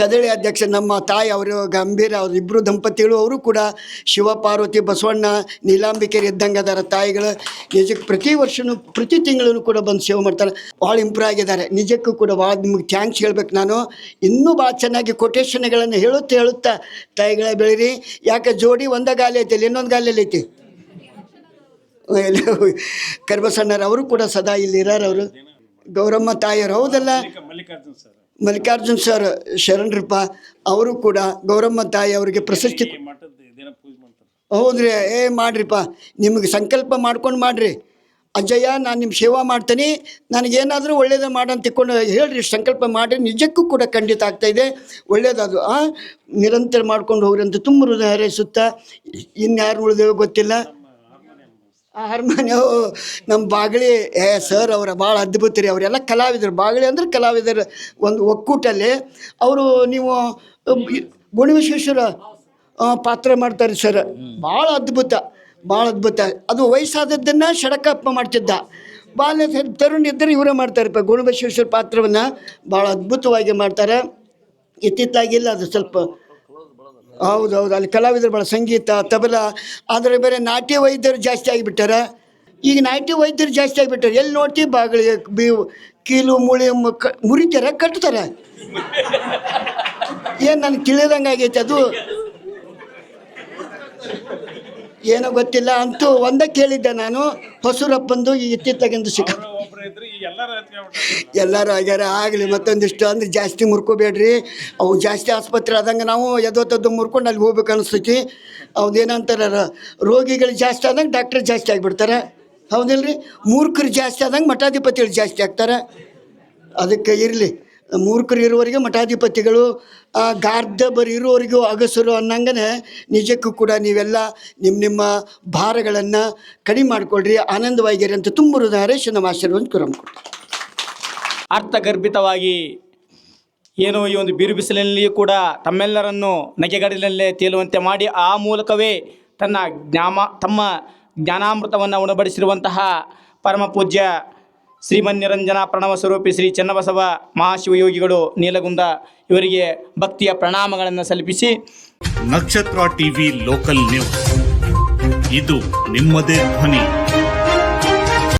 ಕದಳಿ ಅಧ್ಯಕ್ಷ, ನಮ್ಮ ತಾಯಿ ಅವರು, ಗಂಭೀರ ಅವ್ರು ಇಬ್ಬರು ದಂಪತಿಗಳು, ಅವರು ಕೂಡ ಶಿವ, ಪಾರ್ವತಿ, ಬಸವಣ್ಣ, ನೀಲಾಂಬಿಕೆರಿ ಇದ್ದಂಗೆ ಅದಾರ ತಾಯಿಗಳು, ನಿಜಕ್ಕೆ ಪ್ರತಿ ವರ್ಷವೂ ಪ್ರತಿ ತಿಂಗಳೂ ಕೂಡ ಬಂದು ಸೇವೆ ಮಾಡ್ತಾರೆ. ಭಾಳ ಇಂಪ್ರೂವ್ ಆಗಿದ್ದಾರೆ. ನಿಜಕ್ಕೂ ಕೂಡ ಭಾಳ ನಿಮಗೆ ಥ್ಯಾಂಕ್ಸ್ ಹೇಳ್ಬೇಕು ನಾನು. ಇನ್ನೂ ಭಾಳ ಚೆನ್ನಾಗಿ ಕೊಟೇಶನ್ಗಳನ್ನು ಹೇಳುತ್ತಾ ಹೇಳುತ್ತಾ ತಾಯಿಗಳ ಬೆಳೀರಿ. ಯಾಕೆ ಜೋಡಿ ಒಂದೇ ಗಾಲಿ ಐತಿ ಇನ್ನೊಂದು ಗಾಲಿಯಲ್ಲಿ ಐತಿ? ಕರ್ಬಸಣ್ಣರವರು ಕೂಡ ಸದಾ ಇಲ್ಲಿ ಇರೋರು ಅವರು ಗೌರಮ್ಮ ತಾಯಿಯವರು, ಹೌದಲ್ಲ? ಮಲ್ಲಿಕಾರ್ಜುನ್ ಸರ್ ಶರಣರಪ್ಪ ಅವರು ಕೂಡ ಗೌರಮ್ಮ ತಾಯಿ ಅವರಿಗೆ ಪ್ರಶಸ್ತಿ ಹೌದ್ರಿ ಏ ಮಾಡ್ರಿಪ್ಪ ನಿಮಗೆ ಸಂಕಲ್ಪ ಮಾಡ್ಕೊಂಡು ಮಾಡ್ರಿ. ಅಜ್ಜಯ್ಯ ನಾನು ನಿಮ್ಮ ಸೇವಾ ಮಾಡ್ತೀನಿ ನನಗೇನಾದರೂ ಒಳ್ಳೇದು ಮಾಡಂತ ತಿಳ್ಕೊಂಡು ಹೇಳ್ರಿ ಸಂಕಲ್ಪ ಮಾಡಿ ನಿಜಕ್ಕೂ ಕೂಡ ಖಂಡಿತ ಆಗ್ತಾಯಿದೆ ಒಳ್ಳೇದದು ಆ ನಿರಂತರ ಮಾಡ್ಕೊಂಡು ಹೋಗ್ರಿ ಅಂತ ತುಂಬ ಹೃದಯ ಹಾರೈಸುತ್ತಾ ಇನ್ಯಾರು ಉಳಿದೇವೋ ಗೊತ್ತಿಲ್ಲ. ಆ ನಮ್ಮ ಬಾಗಳಿ ಏ ಸರ್ ಅವರ ಭಾಳ ಅದ್ಭುತ ರೀ, ಅವರೆಲ್ಲ ಕಲಾವಿದರು. ಬಾಗಳಿ ಅಂದ್ರೆ ಕಲಾವಿದರು ಒಂದು ಒಕ್ಕೂಟಲ್ಲಿ ಅವರು ನೀವು ಗುಣವಿಶ್ವೇಶ್ವರ ಪಾತ್ರ ಮಾಡ್ತಾರೆ ಸರ್ ಭಾಳ ಅದ್ಭುತ ಭಾಳ ಅದ್ಭುತ. ಅದು ವಯಸ್ಸಾದದ್ದನ್ನು ಷಡಕಪ್ಪ ಮಾಡ್ತಿದ್ದ. ಬಾಲ್ಯ ತರುಣ ಇದ್ದರೆ ಇವರೇ ಮಾಡ್ತಾರಪ್ಪ ಗುಣಬಸವೇಶ್ವರ ಪಾತ್ರವನ್ನು ಭಾಳ ಅದ್ಭುತವಾಗಿ ಮಾಡ್ತಾರೆ. ಇತ್ತಿತ್ತಾಗಿಲ್ಲ, ಅದು ಸ್ವಲ್ಪ ಹೌದು ಹೌದು ಅಲ್ಲಿ ಕಲಾವಿದರು ಭಾಳ ಸಂಗೀತ, ತಬಲ, ಆದರೆ ಬೇರೆ ನಾಟ್ಯ ವೈದ್ಯರು ಜಾಸ್ತಿ ಆಗಿಬಿಟ್ಟಾರ. ಈಗ ನಾಟ್ಯ ವೈದ್ಯರು ಜಾಸ್ತಿ ಆಗಿಬಿಟ್ಟಾರೆ. ಎಲ್ಲಿ ನೋಡ್ತೀವಿ ಬಾಗಿಲಿಗೆ ಬಿ ಕೀಲು, ಮುಳಿ ಮುರಿತಾರೆ ಕಟ್ತಾರೆ. ಏನು ನನಗೆ ತಿಳಿದಂಗೆ ಆಗೈತೆ ಅದು? ಏನೋ ಗೊತ್ತಿಲ್ಲ ಅಂತೂ ಒಂದೇ ಕೇಳಿದ್ದೆ ನಾನು. ಹೊಸೂರಪ್ಪಂದು ಈ ಇತ್ತಿತ್ತಗಿಂದು ಸಿಕ್ಕ ಎಲ್ಲರೂ ಆಗ್ಯಾರ ಆಗಲಿ ಮತ್ತೊಂದಿಷ್ಟು ಅಂದ್ರೆ ಜಾಸ್ತಿ ಮುರ್ಕೋಬೇಡ್ರಿ. ಅವು ಜಾಸ್ತಿ ಆಸ್ಪತ್ರೆ ಆದಂಗೆ ನಾವು ಎದೋತದ್ದು ಮುರ್ಕೊಂಡು ಅಲ್ಲಿ ಹೋಗ್ಬೇಕು ಅನಿಸ್ತೈತಿ. ಅವ್ದೇನಂತಾರ ರೋಗಿಗಳು ಜಾಸ್ತಿ ಆದಂಗೆ ಡಾಕ್ಟರ್ ಜಾಸ್ತಿ ಆಗಿಬಿಡ್ತಾರೆ. ಹೌದಿಲ್ರಿ? ಮೂರ್ಖರು ಜಾಸ್ತಿ ಆದಂಗೆ ಮಠಾಧಿಪತಿಗಳು ಜಾಸ್ತಿ ಆಗ್ತಾರೆ. ಅದಕ್ಕೆ ಇರಲಿ. ಮೂರ್ಖರು ಇರುವವರಿಗೆ ಮಠಾಧಿಪತಿಗಳು ಆ, ಗಾರ್ಧಬರು ಇರುವವರಿಗೂ ಅಗಸರು ಅನ್ನಂಗನೆ ನಿಜಕ್ಕೂ ಕೂಡ ನೀವೆಲ್ಲ ನಿಮ್ಮ ನಿಮ್ಮ ಭಾರಗಳನ್ನು ಕಡಿಮೆ ಮಾಡಿಕೊಳ್ರಿ. ಆನಂದವಾಗಿರಿ ಅಂತ ತುಂಬ ಹೃದಯ ನಮ್ಮ ಆಶೀರ್ವಾದ ಕುರಂ ಅರ್ಥಗರ್ಭಿತವಾಗಿ ಏನು ಈ ಒಂದು ಬೀರು ಬಿಸಿಲಿನಲ್ಲಿಯೂ ಕೂಡ ತಮ್ಮೆಲ್ಲರನ್ನು ನಗೆಗಡಲಲ್ಲೇ ತೇಲುವಂತೆ ಮಾಡಿ ಆ ಮೂಲಕವೇ ತನ್ನ ಜ್ಞಾಮ ತಮ್ಮ ಜ್ಞಾನಾಮೃತವನ್ನು ಉಣಬಡಿಸಿರುವಂತಹ ಪರಮ ಪೂಜ್ಯ ಶ್ರೀಮನ್ನಿರಂಜನ ಪ್ರಣವ ಸ್ವರೂಪಿ ಶ್ರೀ ಚನ್ನಬಸವ ಮಹಾಶಿವಯೋಗಿಗಳು ನೀಲಗುಂದ ಇವರಿಗೆ ಭಕ್ತಿಯ ಪ್ರಣಾಮಗಳನ್ನು ಸಲ್ಲಿಸಿ ನಕ್ಷತ್ರ ಟಿವಿ ಲೋಕಲ್ ನ್ಯೂಸ್. ಇದು ನಿಮ್ಮದೇ ಧ್ವನಿ.